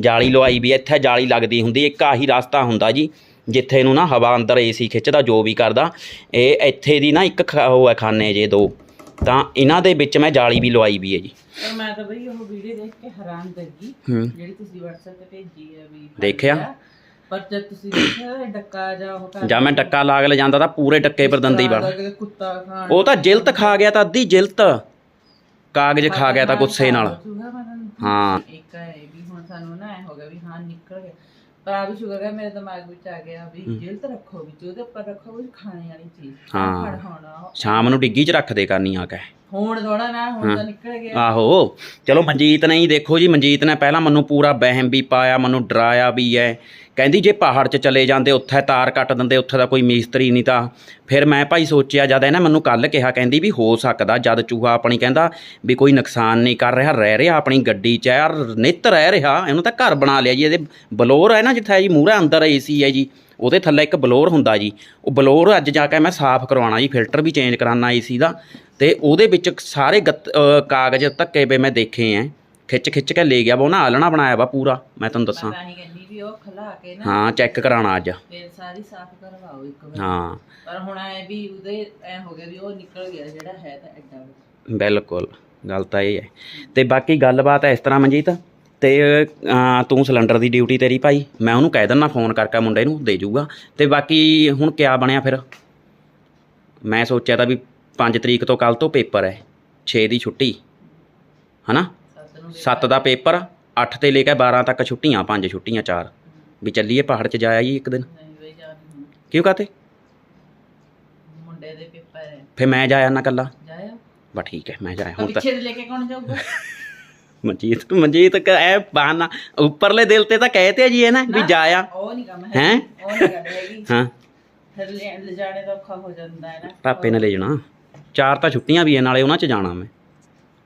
ਜਾਲੀ ਲਵਾਈ ਵੀ ਹੈ, ਇੱਥੇ ਜਾਲੀ ਲੱਗਦੀ ਹੁੰਦੀ ਇੱਕ ਆਹੀ ਰਸਤਾ ਹੁੰਦਾ ਜੀ। ਜਿੱਥੇ ਨੂੰ ਨਾ ਹਵਾ ਅੰਦਰ ਏਸੀ ਖਿੱਚਦਾ ਜੋ ਵੀ ਕਰਦਾ ਇਹ ਇੱਥੇ ਦੀ ਨਾ ਇੱਕ ਖ- ਉਹ ਹੈ ਖਾਨੇ ਜੇ ਦੋ। ਤਾਂ ਇਹਨਾਂ ਦੇ ਵਿੱਚ ਮੈਂ ਜਾਲੀ ਵੀ ਲਵਾਈ ਵੀ ਹੈ ਜੀ। ਪਰ ਮੈਂ ਤਾਂ ਬਈ ਉਹ ਵੀਡੀਓ ਦੇਖ ਕੇ ਹੈਰਾਨ ਕਰ ਗਈ ਹੂੰ। ਜਿਹੜੀ ਤੁਸੀਂ WhatsApp ਤੇ ਭੇਜੀ ਹੈ ਵੀ ਦੇਖਿਆ? ਪਰ ਜਦ ਤੁਸੀਂ ਦੇਖਿਆ ਇਹ ਡੱਕਾ ਜਾਂ ਉਹ ਕਰ ਜਾਂ ਮੈਂ ਡੱਕਾ ਲਾਗ ਲੈ ਜਾਂਦਾ ਤਾਂ ਪੂਰੇ ਡੱਕੇ ਪਰ ਦੰਦੀ ਵੜ ਕਿਤੇ ਕੁੱਤਾ ਖਾਣ ਉਹ ਤਾਂ ਜਿਲਤ ਖਾ ਗਿਆ ਤਾਂ ਅੱਧੀ ਜਿਲਤ। ਕਾਗਜ਼ ਖਾ ਗਿਆ ਤਾਂ ਗੁੱਸੇ ਨਾਲ। ਚੂਹਾ ਮਾਰਨ ਹਾਂ। ਇੱਕ ਹੈ ਵੀ ਹੁਣ ਸਾਨੂੰ ਨਾ ਐ ਹੋ ਗਿਆ ਵੀ ਹਾਂ ਨਿਕਲ ਗਿਆ। ਵੀ ਸ਼ੁਕਰ ਹੈ ਮੇਰੇ ਦਿਮਾਗ ਵਿੱਚ ਆ ਗਿਆ ਵੀ ਜਿਲਤ ਰੱਖੋ ਵਿੱਚ ਉਹਦੇ ਉੱਪਰ ਰੱਖੋ ਕੁਝ ਖਾਣੇ ਵਾਲੀ ਚੀਜ਼। ਹਾਂ। ਹੋਣਾ ਸ਼ਾਮ ਨੂੰ ਡਿੱਗੀ 'ਚ ਰੱਖ ਦੇ ਕਰਨੀ ਆ ਕੇ ਹੁਣ ਥੋੜਾ ਨਾ ਹੁਣ ਤਾਂ ਨਿਕਲ ਗਿਆ। ਆਹੋ। ਚਲੋ ਮਨਜੀਤ ਨੇ ਹੀ ਦੇਖੋ ਜੀ ਮਨਜੀਤ ਨੇ ਪਹਿਲਾਂ ਮੈਨੂੰ ਪੂਰਾ ਵਹਿਮ ਵੀ ਪਾਇਆ ਮੈਨੂੰ ਡਰਾਇਆ ਵੀ ਹੈ ਕਹਿੰਦੀ ਜੇ ਪਹਾੜ 'ਚ ਚਲੇ ਜਾਂਦੇ ਉੱਥੇ ਤਾਰ ਕੱਟ ਦਿੰਦੇ ਉੱਥੇ ਦਾ ਕੋਈ ਮਿਸਤਰੀ ਨਹੀਂ ਤਾਂ। ਫਿਰ ਮੈਂ ਭਾਈ ਸੋਚਿਆ ਜਦ ਇਹਨੇ ਮੈਨੂੰ ਕੱਲ ਕਿਹਾ ਕਹਿੰਦੀ ਵੀ ਹੋ ਸਕਦਾ ਜਦ ਚੂਹਾ ਆਪਣੀ ਕਹਿੰਦਾ ਵੀ ਕੋਈ ਨੁਕਸਾਨ ਨਹੀਂ ਕਰ ਰਿਹਾ ਰਹਿ ਰਿਹਾ ਆਪਣੀ ਗੱਡੀ 'ਚ ਯਾਰ ਨਿੱਤ ਰਹਿ ਰਿਹਾ ਇਹਨੂੰ ਤਾਂ ਘਰ ਬਣਾ ਲਿਆ ਜੀ ਇਹਦੇ ਬਲੋਰ ਹੈ ਨਾ ਜਿੱਥੇ ਜੀ ਮੂਹਰੇ ਅੰਦਰ ਏਸੀ ਹੈ ਜੀ। ਉਹਦੇ ਥੱਲੇ ਇੱਕ ਬਲੋਰ ਹੁੰਦਾ ਜੀ। ਉਹ ਬਲੋਰ ਅੱਜ ਜਾ ਕੇ ਮੈਂ ਸਾਫ਼ ਕਰਵਾਉਣਾ ਜੀ ਫਿਲਟਰ ਵੀ ਚੇਂਜ ਕਰਾਉਣਾ ਏਸੀ ਦਾ। ਤੇ ਉਹਦੇ ਵਿੱਚ ਸਾਰੇ ਕਾਗਜ਼ ਧੱਕੇ ਪਏ ਮੈਂ ਦੇਖੇ ਐ। ਖਿੱਚ ਖਿੱਚ ਕੇ ਲੈ ਗਿਆ ਵਾ ਉਹਨਾਂ ਆਲਣਾ ਬਣਾਇਆ ਵਾ ਪੂਰਾ ਮੈਂ ਤੁਹਾਨੂੰ ਦੱਸਾਂ। ਹੀ ਕਹਿੰਦੀ ਵੀ ਉਹ ਖਲਾ ਕੇ ਨਾ ਹਾਂ ਚੈੱਕ ਕਰਾਉਣਾ ਅੱਜ। ਫਿਰ ਸਾਰੀ ਸਾਫ਼ ਕਰਵਾਓ ਇੱਕ ਵਾਰ। ਹਾਂ। ਪਰ ਹੁਣ ਐ ਵੀ ਉਹਦੇ ਐ ਹੋ ਗਿਆ ਵੀ ਉਹ ਨਿਕਲ ਗਿਆ ਜਿਹੜਾ ਹੈ ਤਾਂ ਐਡਾ ਵਾ। ਬਿਲਕੁਲ ਗੱਲ ਤਾਂ ਇਹ ਹੈ ਤੇ ਬਾਕੀ ਗੱਲਬਾਤ ਇਸ ਤਰ੍ਹਾਂ ਮਨਜੀਤ? ਤੇ ਤੂੰ ਸਿਲੰਡਰ ਦੀ ਡਿਊਟੀ ਤੇਰੀ ਭਾਈ ਮੈਂ ਉਹਨੂੰ ਕਹਿ ਦਿੰਦਾ ਫੋਨ ਕਰਕੇ ਮੁੰਡੇ ਨੂੰ ਦੇ ਜਾਊਗਾ ਤੇ ਬਾਕੀ ਹੁਣ ਕਿਆ ਬਣਿਆ ਫਿਰ? ਮੈਂ ਸੋਚਿਆ ਤਾਂ ਵੀ 5 ਤਰੀਕ ਤੋਂ ਕੱਲ ਤੋਂ ਪੇਪਰ ਹੈ 6 ਦੀ ਛੁੱਟੀ। ਹਨਾ? ਸੱਤ ਨੂੰ 7 ਦਾ ਪੇਪਰ 8 ਤੇ ਲੈ ਕੇ 12 ਤੱਕ ਛੁੱਟੀਆਂ ਪੰਜ ਛੁੱਟੀਆਂ ਚਾਰ। ਵੀ ਚੱਲੀਏ ਪਹਾੜ 'ਚ ਜਾਇਆ ਜੀ ਇੱਕ ਦਿਨ। ਕਿਉਂ ਕਾਤੇ? ਮੁੰਡੇ ਦੇ ਪੇਪਰ ਹੈ ਫਿਰ ਮੈਂ ਜਾਇਆ ਨਾ ਕੱਲਾ ਜਾਇਆ ਬਾ ਠੀਕ ਹੈ ਮੈਂ ਜਾਇਆ ਹੁਣ ਤਾਂ ਪਿੱਛੇ ਲੈ ਕੇ ਕੌਣ ਜਾਊਗਾ? ਮਨਜੀਤ ਮਨਜੀਤ ਕ ਐ ਬਾਨਾ ਉੱਪਰਲੇ ਦਿਲ ਤੇ ਤਾਂ ਕਹਿਤੇ ਜੀ ਇਹ ਨਾ ਵੀ ਜਾਇਆ। ਉਹ ਨਹੀਂ ਕੰਮ ਹੈਂ? ਉਹ ਨਹੀਂ ਗੱਲ ਹੈਗੀ। ਹਾਂ। ਫਿਰ ਲੈ ਲੈ ਜਾਣੇ ਦਾ ਔਖਾ ਹੋ ਜਾਂਦਾ ਹੈ ਨਾ। ਪਾਪੇ ਨੇ ਲੈ ਜਾਣਾ। ਚਾਰ ਤਾਂ ਛੁੱਟੀਆਂ ਵੀ ਐ ਨਾਲੇ ਉਹਨਾਂ 'ਚ ਜਾਣਾ ਮੈਂ।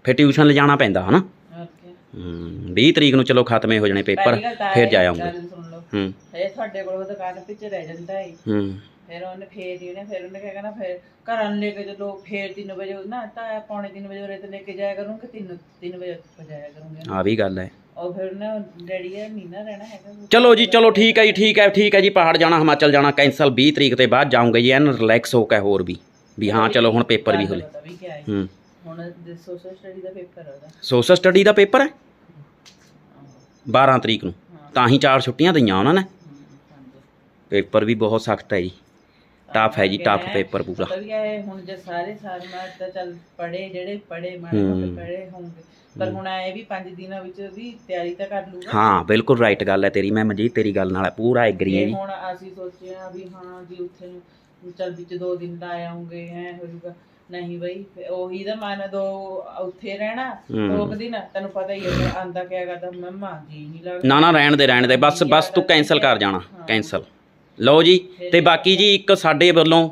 ਫਿਰ ਟਿਊਸ਼ਨ ਲਿਜਾਣਾ ਪੈਂਦਾ ਹਨਾ? ਓਕੇ। ਹੂੰ 20 ਤਰੀਕ ਨੂੰ ਚਲੋ ਖਤਮੇ ਹੋ ਜਾਣੇ ਪੇਪਰ ਪਹਿਲੀ ਗੱਲ ਤਾਂ ਫਿਰ ਇਹ ਜਾ ਆਉਂਗੇ। ਗੱਲ ਸੁਣ ਲਓ। ਹੂੰ। ਇਹ ਤੁਹਾਡੇ ਕੋਲ ਦੁਕਾਨ ਪਿੱਛੇ ਰਹਿ ਜਾਂਦਾ ਹੈ ਹੂੰ। ਫਿਰ ਉਹਨੇ ਫੇਰ ਹੀ ਉਹਨੇ ਫਿਰ ਉਹਨੇ ਕਿਹਾ ਕਹਿੰਦਾ ਫਿਰ ਘਰਾਂ ਨੂੰ ਲੈ ਕੇ ਚਲੋ ਫੇਰ 3 ਵਜੇ ਨਾ ਤਾਂ ਪੌਣੇ 3 ਵਜੇ ਉਰੇ ਤੇ ਲੈ ਕੇ ਜਾਇਆ ਕਰੂੰਗਾ 3 3 ਵਜੇ ਪਜਾਇਆ ਕਰੂੰਗਾ ਆ ਵੀ ਗੱਲ ਹੈ। ਉਹ ਫਿਰ ਨਾ ਡੈਡੀ ਇਹ ਮਹੀਨਾ ਰਹਿਣਾ ਹੈਗਾ। ਚਲੋ ਜੀ ਚਲੋ ਠੀਕ ਹੈ ਜੀ ਠੀਕ ਹੈ ਠੀਕ ਹੈ ਜੀ ਪਹਾੜ ਜਾਣਾ ਹਿਮਾਚਲ ਜਾਣਾ ਕੈਂਸਲ 20 ਤਰੀਕ ਤੇ ਬਾਅਦ ਜਾਊਂਗੇ ਜੀ ਐਨ ਰਿਲੈਕਸ ਹੋ ਕੇ ਹੋਰ ਵੀ ਵੀ ਹਾਂ ਚਲੋ ਹੁਣ ਪੇਪਰ ਵੀ ਹੋਲੇ ਵੀ ਕਿਆ ਹੈ। ਹੂੰ। ਹੁਣ ਸੋਸ਼ਲ ਸਟੱਡੀ ਦਾ ਪੇਪਰ ਹੈ ਉਹਦਾ। ਸੋਸ਼ਲ ਸਟੱਡੀ ਦਾ ਪੇਪਰ ਹੈ? 12 ਤਰੀਕ ਨੂੰ। ਤਾਂ ਹੀ ਚਾਰ ਛੁੱਟੀਆਂ ਦਈਆਂ ਉਹਨਾਂ ਨੇ। ਪੇਪਰ ਵੀ ਬਹੁਤ ਸਖਤ ਹੈ ਜੀ। ਟਫ ਹੈ ਜੀ ਟਫ ਪੇਪਰ ਪੂਰਾ। ਪਤਾ ਵੀ ਹੈ ਹੁਣ ਜੇ ਸਾਰੇ ਸਾਲ ਮੈਂ ਤਾਂ ਚੱਲ ਪੜੇ ਜਿਹੜੇ ਪੜੇ ਮਾੜੇ ਮੋਟੇ। ਪੜੇ ਹੋਣਗੇ। ਪਰ ਹੁਣ ਇਹ ਵੀ 5 ਦਿਨਾਂ ਵਿੱਚ ਵੀ ਤਿਆਰੀ ਤਾਂ ਕਰ ਲੂਗਾ। ਹਾਂ ਬਿਲਕੁਲ ਰਾਈਟ ਗੱਲ ਹੈ ਤੇਰੀ ਮੈਂ ਮਨਜੀਤ ਤੇਰੀ ਗੱਲ ਨਾਲ ਪੂਰਾ ਐਗਰੀ ਹੈ ਜੇ। ਹੁਣ ਅਸੀਂ ਸੋਚਿਆ ਵੀ ਹਾਂ ਜੀ ਉੱਥੇ ਨੂੰ ਚੱਲ ਵਿੱਚ ਦੋ ਦਿਨ ਲਾ ਆਉਂਗੇ ਐ ਹੋ ਜਾਊਗਾ ਨਹੀਂ ਬਈ ਫਿਰ ਉਹੀ ਦਾ ਮਨ ਦੋ ਉੱਥੇ ਰਹਿਣਾ ਹੂੰ। ਦੋ ਕੁ ਦਿਨ ਤੈਨੂੰ ਪਤਾ ਹੀ ਹੈ ਆਂਦਾ ਕਿਆ ਕਰਦਾ ਮੰਮਾ ਜੀ ਨਹੀਂ ਲੱਗਦਾ। ਨਾ ਨਾ ਰਹਿਣ ਦੇ ਰਹਿਣ ਦੇ ਬਸ ਬਸ ਤੂੰ ਕੈਂਸਲ ਕਰ ਜਾਣਾ ਕੈਂਸਲ ਲਓ ਜੀ, ਤੇ ਬਾਕੀ ਜੀ ਇੱਕ ਸਾਡੇ ਵੱਲੋਂ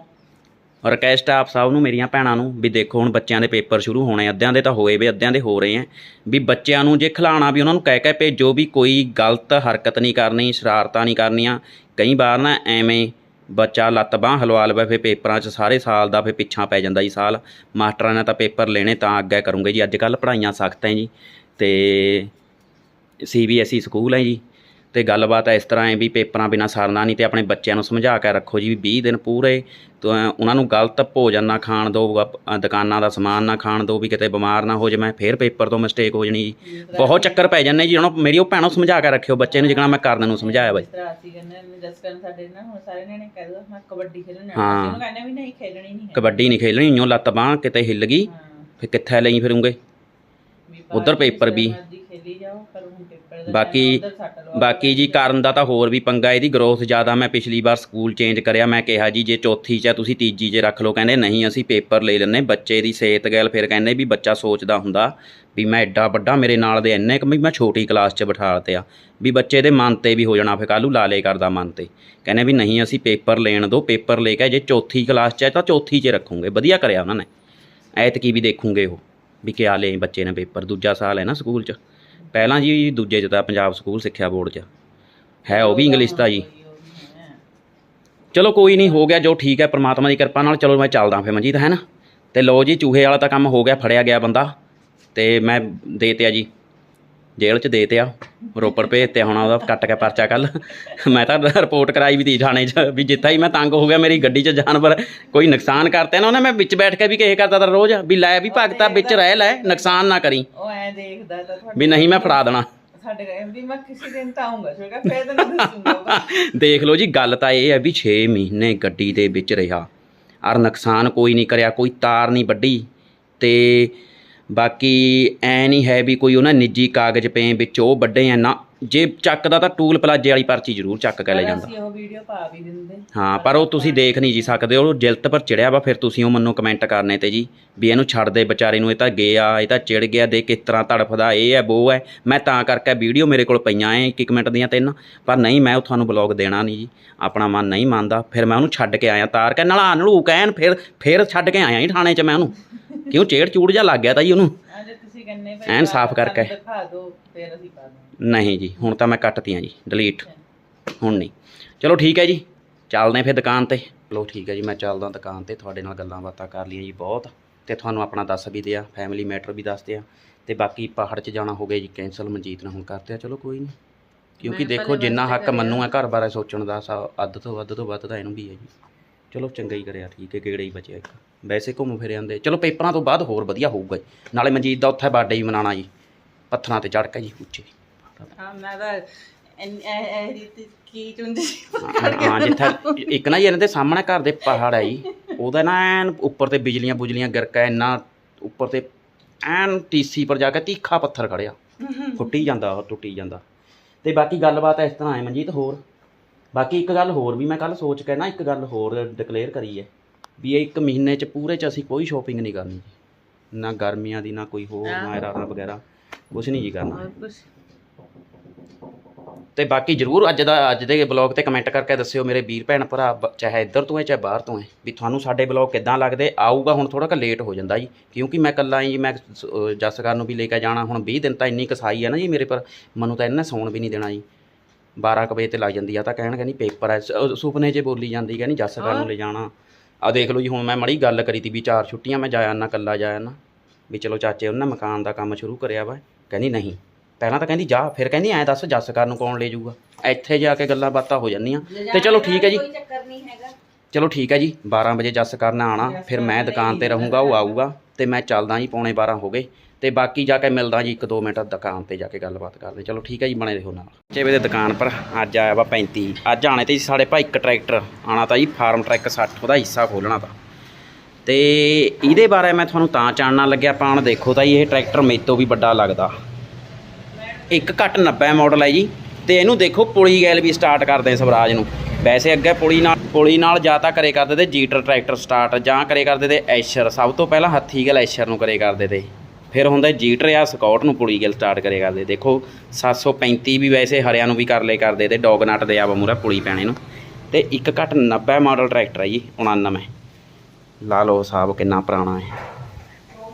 ਰਿਕਵੈਸਟ ਆਪ ਸਭ ਨੂੰ, ਮੇਰੀਆਂ ਭੈਣਾਂ ਨੂੰ, ਵੀ ਦੇਖੋ ਹੁਣ ਬੱਚਿਆਂ ਦੇ ਪੇਪਰ ਸ਼ੁਰੂ ਹੋਣੇ ਅੱਧਿਆਂ ਦੇ ਤਾਂ ਹੋਏ ਵੀ, ਅੱਧਿਆਂ ਦੇ ਹੋ ਰਹੇ ਆ, ਵੀ ਬੱਚਿਆਂ ਨੂੰ ਜੇ ਖਿਲਾਣਾ ਵੀ ਉਹਨਾਂ ਨੂੰ ਕਹਿ ਕੇ ਭੇਜੋ ਵੀ ਕੋਈ ਗਲਤ ਹਰਕਤ ਨਹੀਂ ਕਰਨੀ, ਸ਼ਰਾਰਤਾਂ ਨਹੀਂ ਕਰਨੀਆਂ, ਕਈ ਵਾਰ ਨਾ ਐਵੇਂ ਬੱਚਾ ਲੱਤ ਬਾਂਹ ਹਲਵਾ ਲਵੇ ਫਿਰ ਪੇਪਰਾਂ 'ਚ ਸਾਰੇ ਸਾਲ ਦਾ ਫਿਰ ਪਿੱਛਾ ਪੈ ਜਾਂਦਾ ਜੀ ਸਾਲ, ਮਾਸਟਰਾਂ ਨੇ ਤਾਂ ਪੇਪਰ ਲੈਣੇ ਤਾਂ ਅੱਗੇ ਕਰੂੰਗੇ ਜੀ, ਅੱਜ ਕੱਲ੍ਹ ਪੜ੍ਹਾਈਆਂ ਸਖਤ ਹੈ ਜੀ, ਤੇ ਸੀਬੀਐਸਈ ਸਕੂਲ ਹੈ ਜੀ ਤੇ ਗੱਲਬਾਤ ਇਸ ਤਰ੍ਹਾਂ ਹੈ ਵੀ ਪੇਪਰਾਂ ਬਿਨਾ ਸਰਨਾ ਨਹੀਂ ਤੇ ਆਪਣੇ ਬੱਚਿਆਂ ਨੂੰ ਸਮਝਾ ਕੇ ਰੱਖੋ ਜੀ ਵੀ 20 ਦਿਨ ਪੂਰੇ ਤੋਂ ਉਹਨਾਂ ਨੂੰ ਗਲਤ ਭੋਜਨ ਨਾ ਖਾਣ ਦਿਓ ਦੁਕਾਨਾਂ ਦਾ ਸਮਾਨ ਨਾ ਖਾਣ ਦਿਓ ਵੀ ਕਿਤੇ ਬਿਮਾਰ ਨਾ ਹੋ ਜਾਵੇਂ ਫਿਰ ਪੇਪਰ ਤੋਂ ਮਿਸਟੇਕ ਹੋ ਜਣੀ ਬਹੁਤ ਚੱਕਰ ਪੈ ਜਾਂਦੇ ਜੀ ਹੁਣ ਮੇਰੀ ਉਹ ਭੈਣੋਂ ਸਮਝਾ ਕੇ ਰੱਖਿਓ ਬੱਚੇ ਨੂੰ ਜਿਕਣਾ ਮੈਂ ਕਰਨ ਨੂੰ ਸਮਝਾਇਆ ਬਾਈ। ਹਾਂ। ਕਬੱਡੀ ਨਹੀਂ ਖੇਲਣੀ ਉਈਓ ਲੱਤ ਬਾਂਹ ਕਿਤੇ ਹਿੱਲ ਗਈ ਫਿਰ ਕਿੱਥੇ ਲਈ ਫਿਰੂੰਗੇ? ਉੱਧਰ ਪੇਪਰ ਵੀ। ਖੇਲੀ ਜਾਓ ਪਰ ਹੁਣ ਬਾਕੀ। ਬਾਕੀ ਜੀ ਕਰਨ ਦਾ ਤਾਂ ਹੋਰ ਵੀ ਪੰਗਾ ਇਹਦੀ ਗਰੋਥ ਜ਼ਿਆਦਾ ਮੈਂ ਪਿਛਲੀ ਵਾਰ ਸਕੂਲ ਚੇਂਜ ਕਰਿਆ ਮੈਂ ਕਿਹਾ ਜੀ ਜੇ ਚੌਥੀ 'ਚ ਆ ਤੁਸੀਂ ਤੀਜੀ 'ਚ ਰੱਖ ਲਓ ਕਹਿੰਦੇ ਨਹੀਂ ਅਸੀਂ ਪੇਪਰ ਲੈ ਲੈਂਦੇ ਬੱਚੇ ਦੀ ਸਿਹਤ ਗੱਲ ਫਿਰ ਕਹਿੰਦੇ ਵੀ ਬੱਚਾ ਸੋਚਦਾ ਹੁੰਦਾ ਵੀ ਮੈਂ ਐਡਾ ਵੱਡਾ ਮੇਰੇ ਨਾਲ ਦੇ ਇੰਨੇ ਕੁ ਮੈਂ ਛੋਟੀ ਕਲਾਸ 'ਚ ਬਿਠਾ ਤੇ ਆ ਵੀ ਬੱਚੇ ਦੇ ਮਨ ਤੇ ਵੀ ਹੋ ਜਾਣਾ ਫਿਰ ਕੱਲ੍ਹ ਨੂੰ ਲਾਲੇ ਕਰਦਾ ਮਨ ਤੇ। ਕਹਿੰਦੇ ਵੀ ਨਹੀਂ ਅਸੀਂ ਪੇਪਰ ਲੈਣ ਦੋ ਪੇਪਰ ਲੈ ਕੇ ਜੇ ਚੌਥੀ ਕਲਾਸ 'ਚ ਹੈ ਤਾਂ ਚੌਥੀ 'ਚ ਰੱਖੂਗੇ ਵਧੀਆ ਕਰਿਆ ਉਹਨਾਂ ਨੇ। ਐਤਕੀ ਵੀ ਦੇਖੂਗੇ ਉਹ ਵੀ ਕਿਆ ਲੈ ਬੱਚੇ ਨੇ ਪੇਪਰ ਦੂਜਾ ਸਾਲ ਹੈ ਨਾ ਸਕੂਲ 'ਚ। ਪਹਿਲਾਂ ਜੀ ਦੂਜੇ 'ਚ ਤਾਂ ਪੰਜਾਬ ਸਕੂਲ ਸਿੱਖਿਆ ਬੋਰਡ 'ਚ। ਹੈ ਉਹ ਵੀ ਇੰਗਲਿਸ਼ ਦਾ ਜੀ। ਚਲੋ ਕੋਈ ਨਹੀਂ, ਹੋ ਗਿਆ ਜੋ ਠੀਕ ਹੈ, ਪ੍ਰਮਾਤਮਾ ਦੀ ਕਿਰਪਾ ਨਾਲ। ਚਲੋ ਮੈਂ ਚੱਲਦਾ ਫਿਰ ਮਨਜੀਤ, ਹੈ ਨਾ? ਤੇ ਲੋ ਜੀ, ਚੂਹੇ ਵਾਲਾ ਤਾਂ ਕੰਮ ਹੋ ਗਿਆ, ਫੜਿਆ ਗਿਆ ਬੰਦਾ। ਤੇ ਮੈਂ ਦੇ ਤਿਆ ਜੀ। ਜੇਲ੍ਹ 'ਚ ਦੇ ਤਿਆ ਰੋਪੜ ਭੇਜ ਤੇ ਹੁਣ ਉਹਦਾ ਕੱਟ ਕੇ ਪਰਚਾ ਕੱਲ। ਮੈਂ ਤਾਂ ਰਿਪੋਰਟ ਕਰਾਈ ਵੀ ਤੀ ਥਾਣੇ 'ਚ ਵੀ ਜਿੱਥਾ ਹੀ ਮੈਂ ਤੰਗ ਹੋ ਗਿਆ ਮੇਰੀ ਗੱਡੀ 'ਚ ਜਾਨਵਰ ਕੋਈ ਨੁਕਸਾਨ ਕਰਤੇ ਨਾ ਉਹਨੇ ਮੈਂ ਵਿੱਚ ਬੈਠ ਕੇ ਵੀ ਕਹੇ ਕਰਦਾ ਤਾਂ ਰੋਜ਼ ਵੀ ਲੈ ਵੀ ਭਗਤਾ ਵਿੱਚ ਰਹਿ ਲੈ ਨੁਕਸਾਨ ਨਾ ਕਰੀ। ਉਹ ਐ ਦੇਖਦਾ ਤਾਂ ਤੁਹਾਡੇ ਵੀ ਨਹੀਂ ਮੈਂ ਫੜਾ ਦੇਣਾ। ਸਾਡੇ ਕਹਿੰਦੀ ਮੈਂ ਕਿਸੇ ਦਿਨ ਤਾਂ ਆਉਂਗਾ ਸ਼ੋਗਾ ਫੇਰ ਤਾਂ ਨਹੀਂ ਦੱਸੂਗਾ। ਉਹਦਾ। ਦੇਖ ਲਓ ਜੀ ਗੱਲ ਤਾਂ ਇਹ ਹੈ ਵੀ 6 ਮਹੀਨੇ ਗੱਡੀ ਦੇ ਵਿੱਚ ਰਿਹਾ। ਔਰ ਨੁਕਸਾਨ ਕੋਈ ਨਹੀਂ ਕਰਿਆ ਕੋਈ ਤਾਰ ਨਹੀਂ ਵੱਢੀ ਤੇ ਬਾਕੀ ਐਂ ਨਹੀਂ ਹੈ ਵੀ ਕੋਈ ਉਹਨਾਂ ਨਿੱਜੀ ਕਾਗਜ਼ ਪਏ ਵਿੱਚ ਉਹ ਵੱਢੇ ਆ ਨਾ। ਜੇ ਚੱਕਦਾ ਤਾਂ ਟੂਲ ਪਲਾਜੇ ਵਾਲੀ ਪਰਚੀ ਜ਼ਰੂਰ ਚੱਕ ਕੇ ਲੈ ਜਾਂਦਾ। ਅਸੀਂ ਉਹ ਵੀਡੀਓ ਪਾ ਵੀ ਦਿੰਦੇ। ਹਾਂ ਪਰ ਉਹ ਤੁਸੀਂ ਦੇਖ ਨਹੀਂ ਜੀ ਸਕਦੇ ਉਹ ਜਿਲਤ ਪਰ ਚੜਿਆ ਵਾ ਫਿਰ ਤੁਸੀਂ ਉਹ ਮੈਨੂੰ ਕਮੈਂਟ ਕਰਨੇ ਤੇ ਜੀ ਵੀ ਇਹਨੂੰ ਛੱਡ ਦੇ ਵਿਚਾਰੇ ਨੂੰ ਇਹ ਤਾਂ ਗਿਆ ਇਹ ਤਾਂ ਚਿੜ ਗਿਆ ਦੇ ਕਿਸ ਤਰ੍ਹਾਂ ਤੜਫਦਾ ਇਹ ਹੈ ਉਹ ਹੈ। ਮੈਂ ਤਾਂ ਕਰਕੇ ਵੀਡੀਓ ਮੇਰੇ ਕੋਲ ਪਈਆਂ ਐ ਇੱਕ ਇੱਕ ਮਿੰਟ ਦੀਆਂ ਤਿੰਨ ਪਰ ਨਹੀਂ ਮੈਂ ਉਹ ਤੁਹਾਨੂੰ ਬਲੌਗ ਦੇਣਾ ਨਹੀਂ ਜੀ ਆਪਣਾ ਮਨ ਨਹੀਂ ਮੰਨਦਾ। ਫਿਰ ਮੈਂ ਉਹਨੂੰ ਛੱਡ ਕੇ ਆਇਆ ਤਾਰ ਕੇ ਨਲਾ ਨਲੂ ਕਹਿਣ ਫਿਰ ਫਿਰ ਛੱਡ ਕੇ ਆਇਆ ਜੀ ਥਾਣੇ 'ਚ ਮੈਂ ਉਹਨੂੰ। ਕਿਉਂ ਚੇੜ ਚੂੜ ਜਾ ਲੱਗ ਗਿਆ ਤਾਂ ਜੀ ਉਹਨੂੰ। ਤੁਸੀਂ ਕਹਿੰਨੇ ਵੀ ਐਨ ਸਾਫ਼ ਕਰਕੇ। ਸਾਨੂੰ ਦਿਖਾ ਦਿਓ ਫਿਰ ਅਸੀਂ ਪਾ ਦਾਂਗੇ ਨਹੀਂ ਜੀ ਹੁਣ ਤਾਂ ਮੈਂ ਕੱਟਤੀਆਂ ਜੀ ਡਿਲੀਟ ਹੁਣ ਨਹੀਂ। ਚਲੋ ਠੀਕ ਹੈ ਜੀ ਚੱਲਦੇ ਹਾਂ ਫਿਰ ਦੁਕਾਨ ਤੇ। ਚਲੋ ਠੀਕ ਹੈ ਜੀ ਮੈਂ ਚੱਲਦਾ ਦੁਕਾਨ ਤੇ ਤੁਹਾਡੇ ਨਾਲ ਗੱਲਾਂ ਬਾਤਾਂ ਕਰ ਲਈਆਂ ਜੀ ਬਹੁਤ। ਤੇ ਤੁਹਾਨੂੰ ਆਪਣਾ ਦੱਸ ਵੀ ਦਿਆ ਫੈਮਿਲੀ ਮੈਟਰ ਵੀ ਦੱਸਦੇ ਆ ਤੇ ਬਾਕੀ ਪਹਾੜ 'ਚ ਜਾਣਾ ਹੋ ਗਿਆ ਜੀ ਕੈਂਸਲ ਮਨਜੀਤ ਨਾਲ ਹੁਣ ਕਰਦੇ ਆ ਚਲੋ ਕੋਈ ਨਹੀਂ ਕਿਉਂਕਿ ਮੈਂ ਦੇਖੋ ਜਿੰਨਾ ਵਾਸਤੇ ਹੱਕ ਮੰਨੂ ਹੈ ਘਰ ਬਾਰੇ ਸੋਚਣ ਦਾ ਸਾ- ਅੱਧ ਤੋਂ ਵੱਧ ਤੋਂ ਵੱਧ ਤਾਂ ਇਹਨੂੰ ਵੀ ਹੈ ਜੀ। ਚਲੋ ਚੰਗਾ ਹੀ ਕਰਿਆ ਠੀਕ ਹੈ ਗੇੜਾ ਹੀ ਬਚਿਆ ਇੱਕ। ਵੈਸੇ ਘੁੰਮ ਫਿਰ ਆਂਦੇ ਚਲੋ ਪੇਪਰਾਂ ਤੋਂ ਬਾਅਦ ਹੋਰ ਵਧੀਆ ਹੋਊਗਾ ਜੀ। ਨਾਲੇ ਮਨਜੀਤ ਦਾ ਉੱਥੇ ਬਰਥਡੇ ਵੀ ਮਨਾਉਣਾ ਜੀ। ਪੱਥਰਾਂ ਤੇ ਚੜ੍ਹ ਕੇ ਜੀ ਉੱਚੇ। ਹਾਂ ਮੈਂ ਤਾਂ ਇਹ ਰੀਤ ਕੀ ਚੁੰਦੀ ਹਾਂ ਹਾਂ, ਜਿੱਥੇ ਇੱਕ ਨਾ ਜੀ ਇਹਨਾਂ ਦੇ ਸਾਹਮਣੇ ਘਰ ਦੇ ਪਹਾੜ ਹੈ ਜੀ। ਉਹਦਾ ਨਾ ਐਨ ਉੱਪਰ ਤੇ ਬਿਜਲੀਆਂ ਬੁਜਲੀਆਂ ਗਿਰਕਾ ਇੰਨਾ ਉੱਪਰ ਤੇ ਐਨ ਟੀਸੀ ਪਰ ਜਾ ਕੇ ਤਿੱਖਾ ਪੱਥਰ ਖੜਿਆ ਫੁੱਟੀ ਜਾਂਦਾ ਉਹ ਟੁੱਟੀ ਜਾਂਦਾ। ਤੇ ਬਾਕੀ ਗੱਲਬਾਤ ਇਸ ਤਰ੍ਹਾਂ ਹੈ ਮਨਜੀਤ ਹੋਰ? ਬਾਕੀ ਇੱਕ ਗੱਲ ਹੋਰ ਵੀ ਮੈਂ ਕੱਲ ਸੋਚ ਕੇ ਨਾ ਇੱਕ ਗੱਲ ਹੋਰ ਡਿਕਲੇਅਰ ਕਰੀ ਹੈ। ਵੀ ਇਹ ਇੱਕ ਮਹੀਨੇ ਚ ਪੂਰੇ ਚ ਅਸੀਂ ਕੋਈ ਸ਼ਾਪਿੰਗ ਨਹੀਂ ਕਰਨੀ। ਜੀ ਨਾ ਗਰਮੀਆਂ ਦੀ ਨਾ ਕੋਈ ਹੋਰ ਨਾ ਐਰਾਨਾ ਵਗੈਰਾ ਕੁਝ ਨਹੀਂ ਜੀ ਕਰਨਾ। ਹੋਰ ਕੁਛ। ਤੇ ਬਾਕੀ ਜਰੂਰ ਅੱਜ ਦਾ ਅੱਜ ਦੇ ਬਲੌਗ ਤੇ ਕਮੈਂਟ ਕਰਕੇ ਦੱਸਿਓ ਮੇਰੇ ਵੀਰ ਭੈਣ ਭਰਾ ਬ- ਚਾਹੇ ਇੱਧਰ ਤੋਂ ਹੈ ਚਾਹੇ ਬਾਹਰ ਤੋਂ ਹੈ ਵੀ ਤੁਹਾਨੂੰ ਸਾਡੇ ਬਲੌਗ ਕਿੱਦਾਂ ਲੱਗਦੇ? ਆਊਗਾ ਹੁਣ ਥੋੜਾ ਕੁ ਲੇਟ ਹੋ ਜਾਂਦਾ ਜੀ ਕਿਉਂਕਿ ਮੈਂ ਕੱਲਾ ਹੀ ਜੀ ਮੈਂ ਸ- ਅਹ ਜਸਕਰ ਨੂੰ ਵੀ ਲੈ ਕੇ ਜਾਣਾ ਹੁਣ 20 ਦਿਨ ਤਾਂ ਇੰਨੀ ਕਸਾਈ ਹੈ ਨਾ ਜੀ ਮੇਰੇ ਪਰ ਮੈਨੂੰ ਤਾਂ ਇਹਨੇ ਸੌਣ ਵੀ ਨਹੀਂ ਦੇਣਾ ਜੀ। 12 ਕੁ ਵਜੇ ਤੇ ਲੱਗ ਜਾਂਦੀ ਆ ਤਾਂ ਕਹਿਣ ਕਹਿੰਦੀ ਪੇਪਰ ਹੈ ਸ- ਅਹ ਸੁਪਨੇ 'ਚ ਬੋਲੀ ਜਾਂਦੀ ਕਹਿੰਦੀ ਜਸਕਰ ਨੂੰ ਲੈ ਜਾਣਾ। ਆ ਦੇਖ ਲਓ ਜੀ ਹੁਣ ਮੈਂ ਮੜੀ ਗੱਲ ਕਰੀ ਤੀ ਵੀ ਚਾਰ ਛੁੱਟੀਆਂ ਮੈਂ ਜਾਇਆ ਨਾ ਕੱਲਾ ਜਾਇਆ ਨਾ। ਵੀ ਚਲੋ ਚਾਚੇ ਉਹਨਾਂ ਮਕਾਨ ਦਾ ਕੰਮ ਸ਼ੁਰੂ ਕਰਿਆ ਵਾ ਕਹਿੰਦੀ ਨਹੀਂ। ਪਹਿਲਾਂ ਤਾਂ ਕਹਿੰਦੀ ਜਾ ਫਿਰ ਕਹਿੰਦੀ ਐਂ ਦੱਸ ਜਸਕਰ ਨੂੰ ਕੌਣ ਲੈ ਜਾਊਗਾ। ਇੱਥੇ ਜਾ ਕੇ ਗੱਲਾਂ ਬਾਤਾਂ ਹੋ ਜਾਂਦੀਆਂ। ਤੇ ਚਲੋ ਠੀਕ ਹੈ ਜੀ। ਕੋਈ ਚੱਕਰ ਨਹੀਂ ਹੈਗਾ। ਚਲੋ ਠੀਕ ਹੈ ਜੀ 12 ਵਜੇ ਜੱਸ ਕਰਨ ਆਣਾ ਫਿਰ ਮੈਂ ਦੁਕਾਨ ਤੇ ਰਹੂੰਗਾ ਉਹ ਆਊਗਾ। ਤੇ ਮੈਂ ਚੱਲਦਾ ਜੀ ਪੌਣੇ 12 ਹੋ ਗਏ। ਤੇ ਬਾਕੀ ਜਾ ਕੇ ਮਿਲਦਾ ਜੀ 1-2 ਮਿੰਟ ਦੁਕਾਨ ਤੇ ਜਾ ਕੇ ਗੱਲਬਾਤ ਕਰਦੇ। ਚਲੋ ਠੀਕ ਹੈ ਜੀ, ਬਣੇ ਰਹੋ ਨਾਲ। ਚੇਵੇ ਦੇ ਦੁਕਾਨ ਪਰ ਅੱਜ ਆਇਆ ਵਾ 35 ਅੱਜ ਆਣੇ ਤੇ ਜੀ ਸਾਡੇ ਭਾਈ ਇੱਕ ਟਰੈਕਟਰ ਆਣਾ ਤਾਂ ਜੀ, ਫਾਰਮ ਟਰੈਕ 60 ਉਹਦਾ ਹਿੱਸਾ ਖੋਲਣਾ ਤਾਂ। ਤੇ ਇਹਦੇ ਬਾਰੇ ਮੈਂ ਤੁਹਾਨੂੰ ਤਾਂ ਜਾਣਨਾ ਲੱਗਿਆ ਪਾਣ ਦੇਖੋ ਤਾਂ ਜੀ, ਇਹ ਟਰੈਕਟਰ ਮੇਤੋਂ ਵੀ ਵੱਡਾ ਲੱਗਦਾ। ਇੱਕ ਘੱਟ 90 ਮਾਡਲ ਹੈ ਜੀ, ਤੇ ਇਹਨੂੰ ਦੇਖੋ ਪੁਲੀ ਗੈਲ ਵੀ ਸਟਾਰਟ ਕਰਦੇ ਆ ਸਵਰਾਜ ਨੂੰ। ਵੈਸੇ ਅੱਗੇ ਪੁਲੀ ਨਾਲ ਪੁਲੀ ਨਾਲ ਜਾਂ ਤਾਂ ਕਰੇ ਕਰਦੇ ਤੇ ਜੀਟਰ ਟਰੈਕਟਰ ਸਟਾਰਟ ਜਾਂ ਕਰੇ ਕਰਦੇ ਤੇ ਐਸ਼ਰ, ਸਭ ਤੋਂ ਪਹਿਲਾਂ ਹੱਥੀ ਗੈਲ ਐਸ਼ਰ ਨੂੰ ਕਰੇ ਕਰਦੇ ਤੇ। ਫਿਰ ਹੁੰਦਾ ਜੀਟਰ ਆ ਸਕਾਟ ਨੂੰ ਪੁਲੀ ਗੈਲ ਸਟਾਰਟ ਕਰੇ ਕਰਦੇ ਦੇਖੋ 735 ਵੀ ਵੈਸੇ ਹਰਿਆਂ ਨੂੰ ਵੀ ਕਰ ਲਏ ਕਰਦੇ ਤੇ ਡੌਗ ਨਟ ਦੇ ਆ ਮੂਰਾ ਪੁਲੀ ਪੈਣੇ ਨੂੰ। ਤੇ ਇੱਕ ਘੱਟ 90 ਮਾਡਲ ਟਰੈਕਟਰ ਹੈ ਜੀ 99 ਲਾ ਲਓ ਹਿਸਾਬ ਕਿੰਨਾ ਪੁਰਾਣਾ ਹੈ।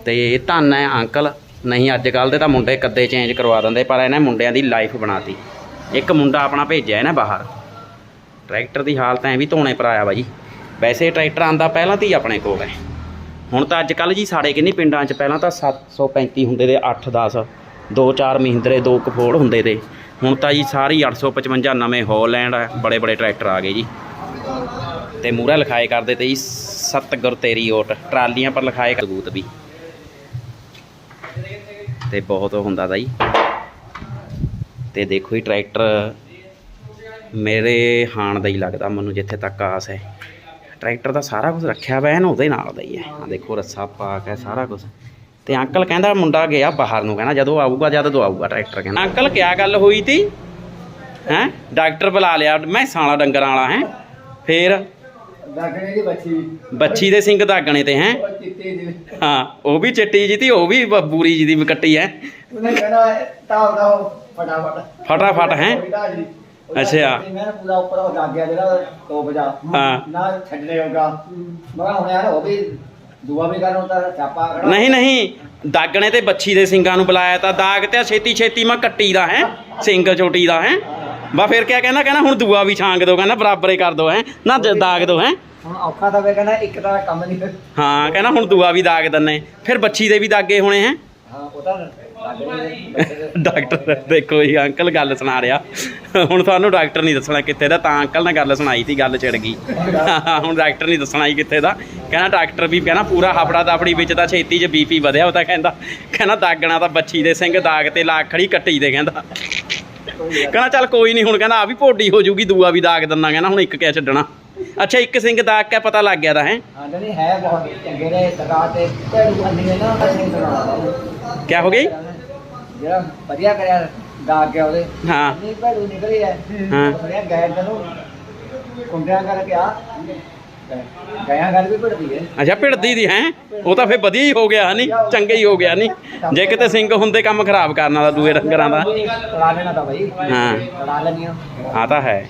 ਤੇ ਧੰਨ ਹੈ ਅੰਕਲ ਨਹੀਂ ਅੱਜ ਕੱਲ ਦੇ ਤਾਂ ਮੁੰਡੇ ਕੱਦੇ ਚੇਂਜ ਕਰਵਾ ਦਿੰਦੇ, ਪਰ ਇਹਨੇ ਮੁੰਡਿਆਂ ਦੀ ਲਾਈਫ ਬਣਾਤੀ। ਇੱਕ ਮੁੰਡਾ ਆਪਣਾ ਭੇਜਿਆ ਇਹਨੇ ਬਾਹਰ। ਟਰੈਕਟਰ ਦੀ ਹਾਲਤ ਐ ਵੀ ਧੋਣੇ ਪਰ ਆਇਆ ਵਾ ਜੀ। ਵੈਸੇ ਟਰੈਕਟਰ ਆਂਦਾ ਪਹਿਲਾਂ ਤੇ ਹੀ ਆਪਣੇ ਕੋਲ ਹੈ। ਹੁਣ ਤਾਂ ਅੱਜ ਕੱਲ ਜੀ ਸਾਡੇ ਕਿੰਨੀ ਪਿੰਡਾਂ 'ਚ ਪਹਿਲਾਂ ਤਾਂ 735 ਹੁੰਦੇ ਦੇ 8 10 ਦੋ ਚਾਰ ਮਹਿੰਦਰੇ, ਦੋ ਕਫੋੜ ਹੁੰਦੇ ਤੇ। ਹੁਣ ਤਾਂ ਜੀ ਸਾਰੀ 855 ਨਵੇਂ ਹੋਲੈਂਡ ਬੜੇ ਬੜੇ ਟਰੈਕਟਰ ਆ ਗਏ ਜੀ। ਤੇ ਮੂਹਰੇ ਲਿਖਾਏ ਕਰਦੇ ਤੇ ਜੀ ਸਤਗੁਰ ਤੇਰੀ ਓਟ, ਟਰਾਲੀਆਂ ਪਰ ਲਿਖਾਏ ਕਬੂਤ ਵੀ। ਤੇ ਬਹੁਤ ਹੁੰਦਾ ਦਾ ਜੀ। ਤੇ ਦੇਖੋ ਜੀ, ਟਰੈਕਟਰ ਮੇਰੇ ਹਾਣ ਦਾ ਹੀ ਲੱਗਦਾ, ਮੈਨੂੰ ਜਿੱਥੇ ਤੱਕ ਆਸ ਹੈ। ਟਰੈਕਟਰ ਦਾ ਸਾਰਾ ਕੁਝ ਰੱਖਿਆ ਹੋਇਆ ਹੈ ਨਾ ਉਹਦੇ ਨਾਲ ਦਾ ਹੀ ਹੈ ਆ ਦੇਖੋ ਰੱਸਾ ਪਾ ਕੇ ਸਾਰਾ ਕੁਝ ਤੇ ਅੰਕਲ ਕਹਿੰਦਾ ਮੁੰਡਾ ਗਿਆ ਬਾਹਰ ਨੂੰ ਕਹਿੰਦਾ ਜਦੋਂ ਆਊਗਾ ਜਦ ਤੋਂ ਆਊਗਾ ਟਰੈਕਟਰ ਕਹਿੰਦਾ। ਅੰਕਲ ਕਿਆ ਗੱਲ ਹੋਈ ਤੀ? ਹੈ? ਡਾਕਟਰ ਬੁਲਾ ਲਿਆ ਮੈਂ ਸਾਲਾ ਡੰਗਰਾਂ ਵਾਲਾ ਹੈ? ਫੇਰ? ਦੀ ਬੱਚੀ। ਬੱਚੀ ਦੇ ਸਿੰਘ ਦਾਗਣੇ ਤੇ ਹੈ? ਹਾਂ ਉਹ ਵੀ ਚਿੱਟੀ ਜੀ ਤੀ ਉਹ ਵੀ ਬੂਰੀ ਜੀ ਦੀ ਕੱਟੀ ਹੈ। ਉਹਨੇ ਕਹਿਣਾ ਤਾਉ ਦਾ ਫਟਾਫਟ। ਫਟਾਫਟ ਹੈ? ਅੱਛਾ। ਮੈਂ ਪੂਰਾ ਉੱਪਰ ਉਹ ਲੱਗ ਗਿਆ ਜਿਹੜਾ ਟੋਪ ਜਾ। ਹਾਂ। ਨਾ ਛੱਡਣੇ ਹੋਗਾ ਮੈਂ ਕਿਹਾ ਹੁਣ ਯਾਰ ਉਹ ਵੀ ਦੁਆ ਵੀ ਕਰਨ ਤਾਂ ਚਾਪਾ ਖੜਾ ਨਹੀਂ ਨਹੀਂ। ਦਾਗਣੇ ਤੇ ਬੱਚੀ ਦੇ ਸਿੰਘਾਂ ਨੂੰ ਬੁਲਾਇਆ ਤਾਂ ਦਾਗ ਤੇ ਛੇਤੀ ਛੇਤੀ ਮੈਂ ਕੱਟੀ ਦਾ ਹੈ ਸਿੰਘ ਛੋਟੀ ਦਾ ਹੈ। ਬਾ ਫਿਰ ਕਿਆ ਕਹਿੰਦਾ ਕਹਿੰਦਾ ਹੁਣ ਦੂਆ ਵੀ ਛਾਂਗ ਦੋ ਕਹਿੰਦਾ ਬਰਾਬਰੇ ਕਰ ਦੋ ਹੈ ਨਾ ਜ- ਦਾਗ ਦੋ ਹੈ। ਹੁਣ ਔਖਾ ਤਾਂ ਵੇ ਕਹਿੰਦਾ ਇੱਕ ਤਾਂ ਕੰਮ ਨਹੀਂ। ਹਾਂ ਕਹਿੰਦਾ ਹੁਣ ਦੂਆ ਵੀ ਦਾਗ ਦੰਨੇ। ਫਿਰ ਬੱਚੀ ਦੇ ਵੀ ਦਾਗੇ ਹੋਣੇ ਹੈ। ਹਾਂ ਉਹ ਤਾਂ ਡਾਕਟਰ ਦੇਖੋ ਜੀ, ਅੰਕਲ ਗੱਲ ਸੁਣਾ ਰਿਹਾ। ਹੁਣ ਤੁਹਾਨੂੰ ਡਾਕਟਰ ਨਹੀਂ ਦੱਸਣਾ ਕਿੱਥੇ ਦਾ, ਤਾਂ ਅੰਕਲ ਨੇ ਗੱਲ ਸੁਣਾਈ ਸੀ, ਗੱਲ ਛਿੜ ਗਈ। ਹੁਣ ਡਾਕਟਰ ਨਹੀਂ ਦੱਸਣਾ ਜੀ ਕਿੱਥੇ ਦਾ। ਕਹਿੰਦਾ ਡਾਕਟਰ ਵੀ ਕਹਿੰਦਾ ਪੂਰਾ ਹਫੜਾ ਦਫੜੀ ਵਿੱਚ ਤਾਂ ਛੇਤੀ 'ਚ ਬੀਪੀ ਵਧਿਆ, ਉਹ ਤਾਂ ਕਹਿੰਦਾ ਕਹਿੰਦਾ ਦਾਗਣਾ ਤਾਂ ਬੱਚੀ ਦੇ ਸਿੰਘ, ਦਾਗ ਤੇ ਲਾ ਖੜੀ ਕੱਟੀ ਦੇ ਕਹਿੰਦਾ। ਕਹਿੰਦਾ ਚੱਲ ਕੋਈ ਨਹੀਂ, ਹੁਣ ਕਹਿੰਦਾ ਆ ਵੀ ਭੋਡੀ ਹੋ ਜੂਗੀ, ਦੂਆ ਵੀ ਦਾਗ ਦਿੰਦਾ, ਕਹਿੰਦਾ ਹੁਣ ਇੱਕ ਕਿਆ ਛੱਡਣਾ। ਅੱਛਾ ਇੱਕ ਸਿੰਘ ਦਾਗ ਕੇ ਪਤਾ ਲੱਗ ਗਿਆ ਦਾ ਹੈ? ਹਾਂ ਨਹੀਂ ਹੈ ਬਹੁਤ ਚੰਗੇ ਨੇ ਲਗਾ ਤੇ ਢੇੜੂ ਅੰਨੀ ਨੇ ਨਾ ਅਸੀਂ ਸੁਣਾ ਕਿਆ ਹੋ ਗਈ? ਜਿਹੜਾ ਵਧੀਆ ਕਰਿਆ ਗਾ ਕੇ ਉਹਦੇ। ਹਾਂ। ਨਹੀਂ ਭੈੜੂ ਨਿਕਲੀ ਐ ਹਾਂ। ਉਹਨੇ ਗੈਰ ਤੈਨੂੰ ਕੁੰਡਿਆਂ ਕਰਕੇ ਆ ਗਿਆ ਗੱਲ ਵੀ ਭੜਦੀ ਅੱਛਾ ਭਿੜਦੀ ਦੀ ਹੈ? ਉਹ ਤਾਂ ਫੇਰ ਵਧੀਆ ਹੀ ਹੋ ਗਿਆ ਨਹੀਂ? ਚੰਗਾ ਹੀ ਹੋ ਗਿਆ ਨਹੀਂ? ਜੇ ਕਿਤੇ ਸਿੰਘ ਹੁੰਦੇ ਕੰਮ ਖਰਾਬ ਕਰਨ ਵਾਲਾ ਦੂਏ ਡੰਗਰਾਂ ਦਾ। ਲੜਾ ਲੈਣਾ ਤਾਂ ਬਾਈ। ਹਾਂ। ਲੜਾ ਆ ਤਾਂ ਹੈ।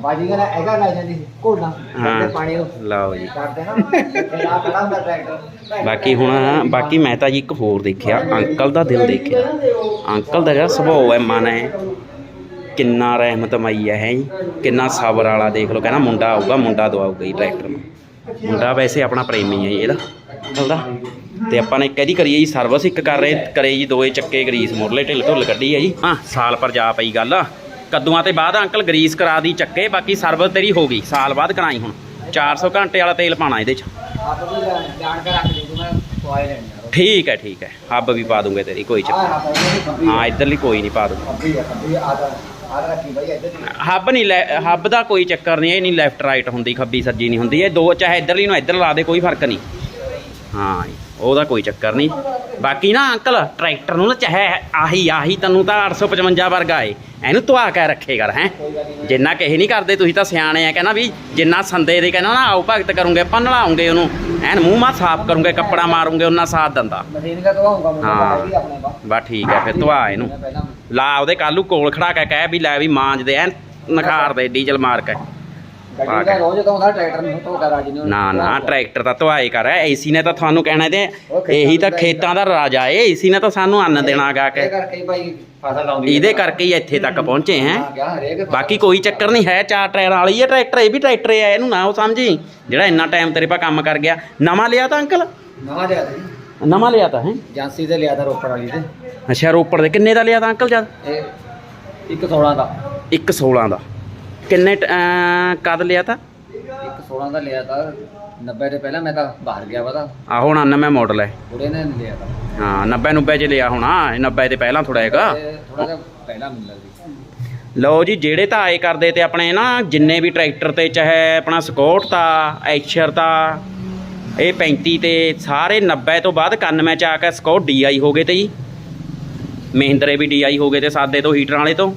ਬਾਜੀ ਕਹਿੰਦਾ ਐਗਾ ਲੱਗ ਜਾਂਦੀ ਸੀ ਘੋੜਨਾ ਹਾਂ। ਪਾਣੀ ਨੂੰ ਲਓ ਜੀ। ਕਰਦੇ ਨਾ ਤੇ ਆ ਖੜਾ ਹੁੰਦਾ ਟਰੈਕਟਰ। ਬਾਕੀ ਹੁਣ ਬਾਕੀ ਮੈਂ ਤਾਂ ਜੀ ਇੱਕ ਹੋਰ ਦੇਖਿਆ ਅੰਕਲ ਦਾ ਦਿਲ ਦੇਖਿਆ। ਅੰਕਲ ਦਾ ਜਿਹੜਾ ਸੁਭਾਅ ਹੈ ਮਨ ਹੈ ਕਿੰਨਾ ਰਹਿਮਤਮਈ ਹੈ ਹੈਂ ਜੀ। ਕਿੰਨਾ ਸਬਰ ਵਾਲਾ ਦੇਖ ਲਓ ਕਹਿੰਦਾ ਮੁੰਡਾ ਆਊਗਾ ਮੁੰਡਾ ਦਵਾਊਗਾ ਜੀ ਟਰੈਕਟਰ ਨੂੰ। ਮੁੰਡਾ ਵੈਸੇ ਆਪਣਾ ਪ੍ਰੇਮੀ ਹੈ ਜੀ ਇਹਦਾ ਅੰਕਲ ਦਾ। ਤੇ ਆਪਾਂ ਨੇ ਕਿਹਦੀ ਕਰੀਏ ਜੀ ਸਰਵਿਸ ਇੱਕ ਕਰ ਰਹੇ ਕਰੇ ਜੀ ਦੋਏ ਚੱਕੇ ਗਰੀਸ ਮੁਰਲੇ ਢਿੱਲ ਢੁੱਲ ਕੱਢੀ ਹੈ ਜੀ। ਹਾਂ ਸਾਲ ਪਰ ਜਾ ਪਈ ਗੱਲ ਕੱਦੂਆਂ ਤੇ ਬਾਅਦ ਅੰਕਲ ਗਰੀਸ ਕਰਾ ਦੀ ਚੱਕੇ ਬਾਕੀ ਸਰਵਿਸ ਤੇਰੀ ਹੋ ਗਈ। ਸਾਲ ਬਾਅਦ ਕਰਾਈ ਹੁਣ। 400 ਘੰਟੇ ਵਾਲਾ ਤੇਲ ਪਾਣਾ ਇਹਦੇ 'ਚ। ਆਪ ਵੀ ਜਾਣ ਕੇ ਰੱਖ ਲਈ ਤੂੰ ਮੈਂ ਪਵਾਏ ਲੈਣੀ ਆ ਠੀਕ ਹੈ ਠੀਕ ਹੈ। ਹੱਬ ਵੀ ਪਾ ਦੂੰਗੇ ਤੇਰੀ ਕੋਈ ਚੱਕਰ ਹਾਂ ਇੱਧਰਲੀ ਕੋਈ ਨਹੀਂ ਪਾ ਦੂੰਗਾ। ਦੀ। ਹੱਬ ਨਹੀਂ ਲੈ ਹੱਬ ਦਾ ਕੋਈ ਚੱਕਰ ਨਹੀਂ ਇਹ ਨਹੀਂ ਲੈਫਟ ਰਾਈਟ ਹੁੰਦੀ ਖੱਬੀ ਸੱਜੀ ਨਹੀਂ ਹੁੰਦੀ। ਇਹ ਦੋ ਚਾਹੇ ਇੱਧਰਲੀ ਨੂੰ ਇੱਧਰ ਲਾ ਦੇ ਕੋਈ ਫ਼ਰਕ ਨਹੀਂ। ਹਾਂ ਜੀ, ਉਹਦਾ ਕੋਈ ਚੱਕਰ ਨਹੀਂ। ਬਾਕੀ ਨਾ ਅੰਕਲ, ਟਰੈਕਟਰ ਨੂੰ ਨਾ ਚਾਹੇ ਆਹੀ ਆਹੀ ਤੈਨੂੰ ਤਾਂ 855 ਵਰਗਾ ਏ। ਇਹਨੂੰ ਧਵਾ ਕੇ ਰੱਖੇ ਕਰ, ਹੈ। ਜਿੰਨਾ ਕਹੇ ਨਹੀਂ ਕਰਦੇ, ਤੁਸੀਂ ਤਾਂ ਸਿਆਣੇ ਆ, ਕਹਿੰਦਾ ਵੀ ਜਿੰਨਾ ਸੰਦੇ ਦੇ ਕਹਿੰਦਾ ਨਾ, ਆਓ ਭਗਤ ਕਰੋਗੇ ਪੰਨਲਾਉਂਗੇ ਉਹਨੂੰ। ਐਨ ਮੂੰਹ ਮਾ ਸਾਫ਼ ਕਰੂੰਗੇ, ਕੱਪੜਾ ਮਾਰੋਗੇ, ਉਹਨਾਂ ਸਾਥ ਦਿੰਦਾ। ਹਾਂ। ਹੈਗੀ ਠੀਕ ਹੈ ਫਿਰ ਧਵਾ ਇਹਨੂੰ। ਲਾ ਉਹਦੇ ਕੱਲੂ ਕੋਲ ਖੜਾ ਕੇ ਕਹਿ ਵੀ ਲੈ ਵੀ ਮਾਂਜਦੇ ਐਨ ਨਖਾਰ ਦੇ ਡੀਜ਼ਲ ਮਾਰ ਕੇ। ਗੱਡੀ ਦਾ ਰੋਜ਼ ਧੋਂਦਾ ਟਰੈਕਟਰ ਨੂੰ ਰਾਜ ਨੂੰ ਨਾ ਨਾ ਟਰੈਕਟਰ ਤਾਂ ਧਵਾਏ ਕਰ ਏਸੀ ਨੇ ਤਾਂ ਤੁਹਾਨੂੰ ਕਹਿਣਾ ਤੇ ਇਹੀ ਤਾਂ ਖੇਤਾਂ ਦਾ ਰਾਜਾ ਏ ਏਸੀ ਨੇ ਤਾਂ ਸਾਨੂੰ ਅੰਨ ਦੇਣਾ ਗਾ ਕੇ। ਕਰਕੇ ਹੀ ਭਾਈ ਫਸਲ ਲਾਉਂਦੀ ਇਹਦੇ ਕਰਕੇ ਹੀ ਇੱਥੇ ਤੱਕ ਪਹੁੰਚੇ ਹੈ। ਹਾਂ, ਗਿਆ ਹਰੇਕ ਫਸਲ- ਬਾਕੀ ਕੋਈ ਚੱਕਰ ਨਹੀਂ ਹੈ ਚਾਰ ਟਾਇਰਾਂ ਵਾਲੀ ਹੈ ਟਰੈਕਟਰ ਇਹ ਵੀ ਟਰੈਕਟਰ ਹੈ ਇਹਨੂੰ ਨਾ ਉਹ ਸਮਝੀ। ਜਿਹੜਾ ਇੰਨਾ ਟਾਈਮ ਤੇਰੇ ਪਾ ਕੰਮ ਕਰ ਗਿਆ। ਨਵਾਂ ਲਿਆ ਤਾਂ ਅੰਕਲ? ਨਵਾਂ ਲਿਆ ਤਾ ਨਵਾਂ ਲਿਆ ਤਾਂ ਹੈ? ਏਜੰਸੀ ਤੇ ਲਿਆ ਤਾ ਰੋਪੜ ਵਾਲੀ ਤੇ। ਅੱਛਾ ਰੋਪੜ ਦੇ। ਕਿੰਨੇ ਦਾ ਲਿਆ ਤਾਂ ਅੰਕਲ ਜਦ? ਇਹ ਇੱਕ 16 ਦਾ। ਇੱਕ 16 ਦਾ। ਕਿੰਨੇ ਟ- ਅਮ ਕਦ ਲਿਆ ਤਾਂ? ਇੱਕ 16 ਦਾ ਲਿਆ ਤਾ 90 ਦੇ ਪਹਿਲਾਂ ਮੈਂ ਤਾਂ ਬਾਹਰ ਗਿਆ ਵਾ ਤਾਂ। ਆ ਹੁਣ 99 ਮਾਡਲ ਹੈ ਕੁੜੇ ਨੇ ਲਿਆ ਤਾ। ਹਾਂ 90 90 ਚ ਲਿਆ ਹੋਣਾ 90 ਦੇ ਪਹਿਲਾਂ ਥੋੜਾ ਹੈਗਾ। ਥੋੜਾ ਜਿਹਾ ਪਹਿਲਾਂ ਮਿਲਦਾ ਸੀ ਲਓ ਜੀ ਜਿਹੜੇ ਤਾਂ ਆਏ ਕਰਦੇ ਤੇ ਆਪਣੇ ਨਾ ਜਿੰਨੇ ਵੀ ਟਰੈਕਟਰ ਤੇ ਚਾਹੇ ਆਪਣਾ ਸਕੋਟ ਤਾਂ ਐਚਰ ਤਾਂ ਇਹ 35 ਤੇ ਸਾਰੇ 90 ਤੋਂ ਬਾਅਦ 91 ਚ ਆ ਕੇ ਸਕੋਟ ਡੀਆਈ ਹੋ ਗਏ ਤੇ ਜੀ। ਮਹਿੰਦਰੇ ਵੀ ਡੀਆਈ ਹੋ ਗਏ ਤੇ ਸਾਦੇ ਤੋਂ ਹੀਟਰਾਂ ਵਾਲੇ ਤੋਂ।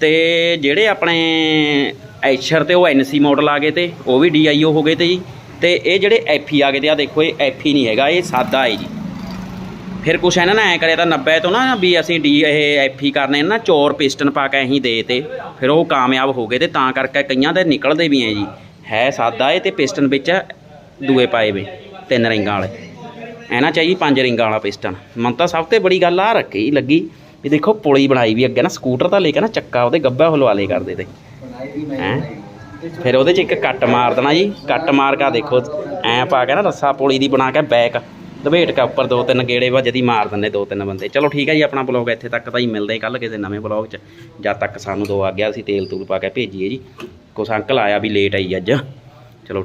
ਤੇ ਜਿਹੜੇ ਆਪਣੇ ਐਸ਼ਰ ਤੇ ਉਹ ਐਨਸੀ ਮਾਡਲ ਆ ਗਏ ਤੇ, ਉਹ ਵੀ ਡੀਆਈਓ ਹੋ ਗਏ ਤੇ ਜੀ। ਤੇ ਇਹ ਜਿਹੜੇ ਐਫਈ ਆ ਗਏ ਤੇ ਆ ਦੇਖੋ, ਇਹ ਐਫਈ ਨਹੀਂ ਹੈਗਾ, ਇਹ ਸਾਦਾ ਹੈ ਜੀ। ਫਿਰ ਕੁਛ ਇਹਨਾਂ ਨੇ ਐ ਕਰਿਆ ਤਾਂ 90 ਤੋਂ ਨਾ ਵੀ ਅਸੀਂ ਡੀ ਇਹ ਐਫਈ ਕਰਨੇ ਨਾ ਚੋਰ ਪਿਸਟਨ ਪਾ ਕੇ ਅਸੀਂ ਦੇ ਤੇ, ਫਿਰ ਉਹ ਕਾਮਯਾਬ ਹੋ ਗਏ ਤੇ ਤਾਂ ਕਰਕੇ ਕਈਆਂ ਦੇ ਨਿਕਲਦੇ ਵੀ ਐ ਜੀ। ਹੈ ਸਾਦਾ ਏ ਤੇ ਪਿਸਟਨ ਵਿੱਚ ਦੂਏ ਪਾਏ ਵੇ, ਤਿੰਨ ਰਿੰਗਾਂ ਵਾਲੇ। ਐਨਾ ਚਾਹੀਏ ਪੰਜ ਰਿੰਗਾਂ ਵਾਲਾ ਪਿਸਟਨ ਮਨ ਤਾਂ ਸਭ ਤੋਂ ਬੜੀ ਗੱਲ ਆ ਰੱਖੀ ਲੱਗੀ। ਵੀ ਦੇਖੋ ਪੁਲੀ ਬਣਾਈ ਵੀ ਅੱਗੇ ਨਾ, ਸਕੂਟਰ ਤਾਂ ਲੈ ਕੇ ਨਾ ਚੱਕਾ ਉਹਦੇ ਗੱਬਾ ਹਲਵਾਲੇ ਕਰਦੇ ਤੇ। ਬਣਾਈ ਫਿਰ ਉਹਦੇ 'ਚ ਇੱਕ ਕੱਟ ਮਾਰ ਦੇਣਾ ਜੀ, ਕੱਟ ਮਾਰ ਕੇ ਦੇਖੋ, ਐ ਪਾ ਕੇ ਨਾ ਰੱਸਾ ਪੁਲੀ ਦੀ ਬਣਾ ਕੇ ਬੈਕ, ਲਪੇਟ ਕੇ ਉੱਪਰ ਦੋ ਤਿੰਨ ਗੇੜੇ ਵੱਜਦੀ ਮਾਰ ਦਿੰਦੇ ਦੋ ਤਿੰਨ ਬੰਦੇ। ਚਲੋ ਠੀਕ ਹੈ ਜੀ, ਆਪਣਾ ਬਲੌਗ ਇੱਥੇ ਤੱਕ ਤਾਂ ਹੀ ਮਿਲਦੇ ਕੱਲ ਕਿਸੇ ਨਵੇਂ ਬਲੌਗ 'ਚ। ਜਦ ਤੱਕ ਸਾਨੂੰ ਦੋ ਆ ਗਿਆ, ਅਸੀਂ ਤੇਲ ਤੂਲ ਪਾ ਕੇ ਭੇਜੀਏ ਜੀ। ਕੁਛ ਅੰਕਲ ਆਇਆ ਵੀ ਲੇਟ ਆਈ ਅੱਜ।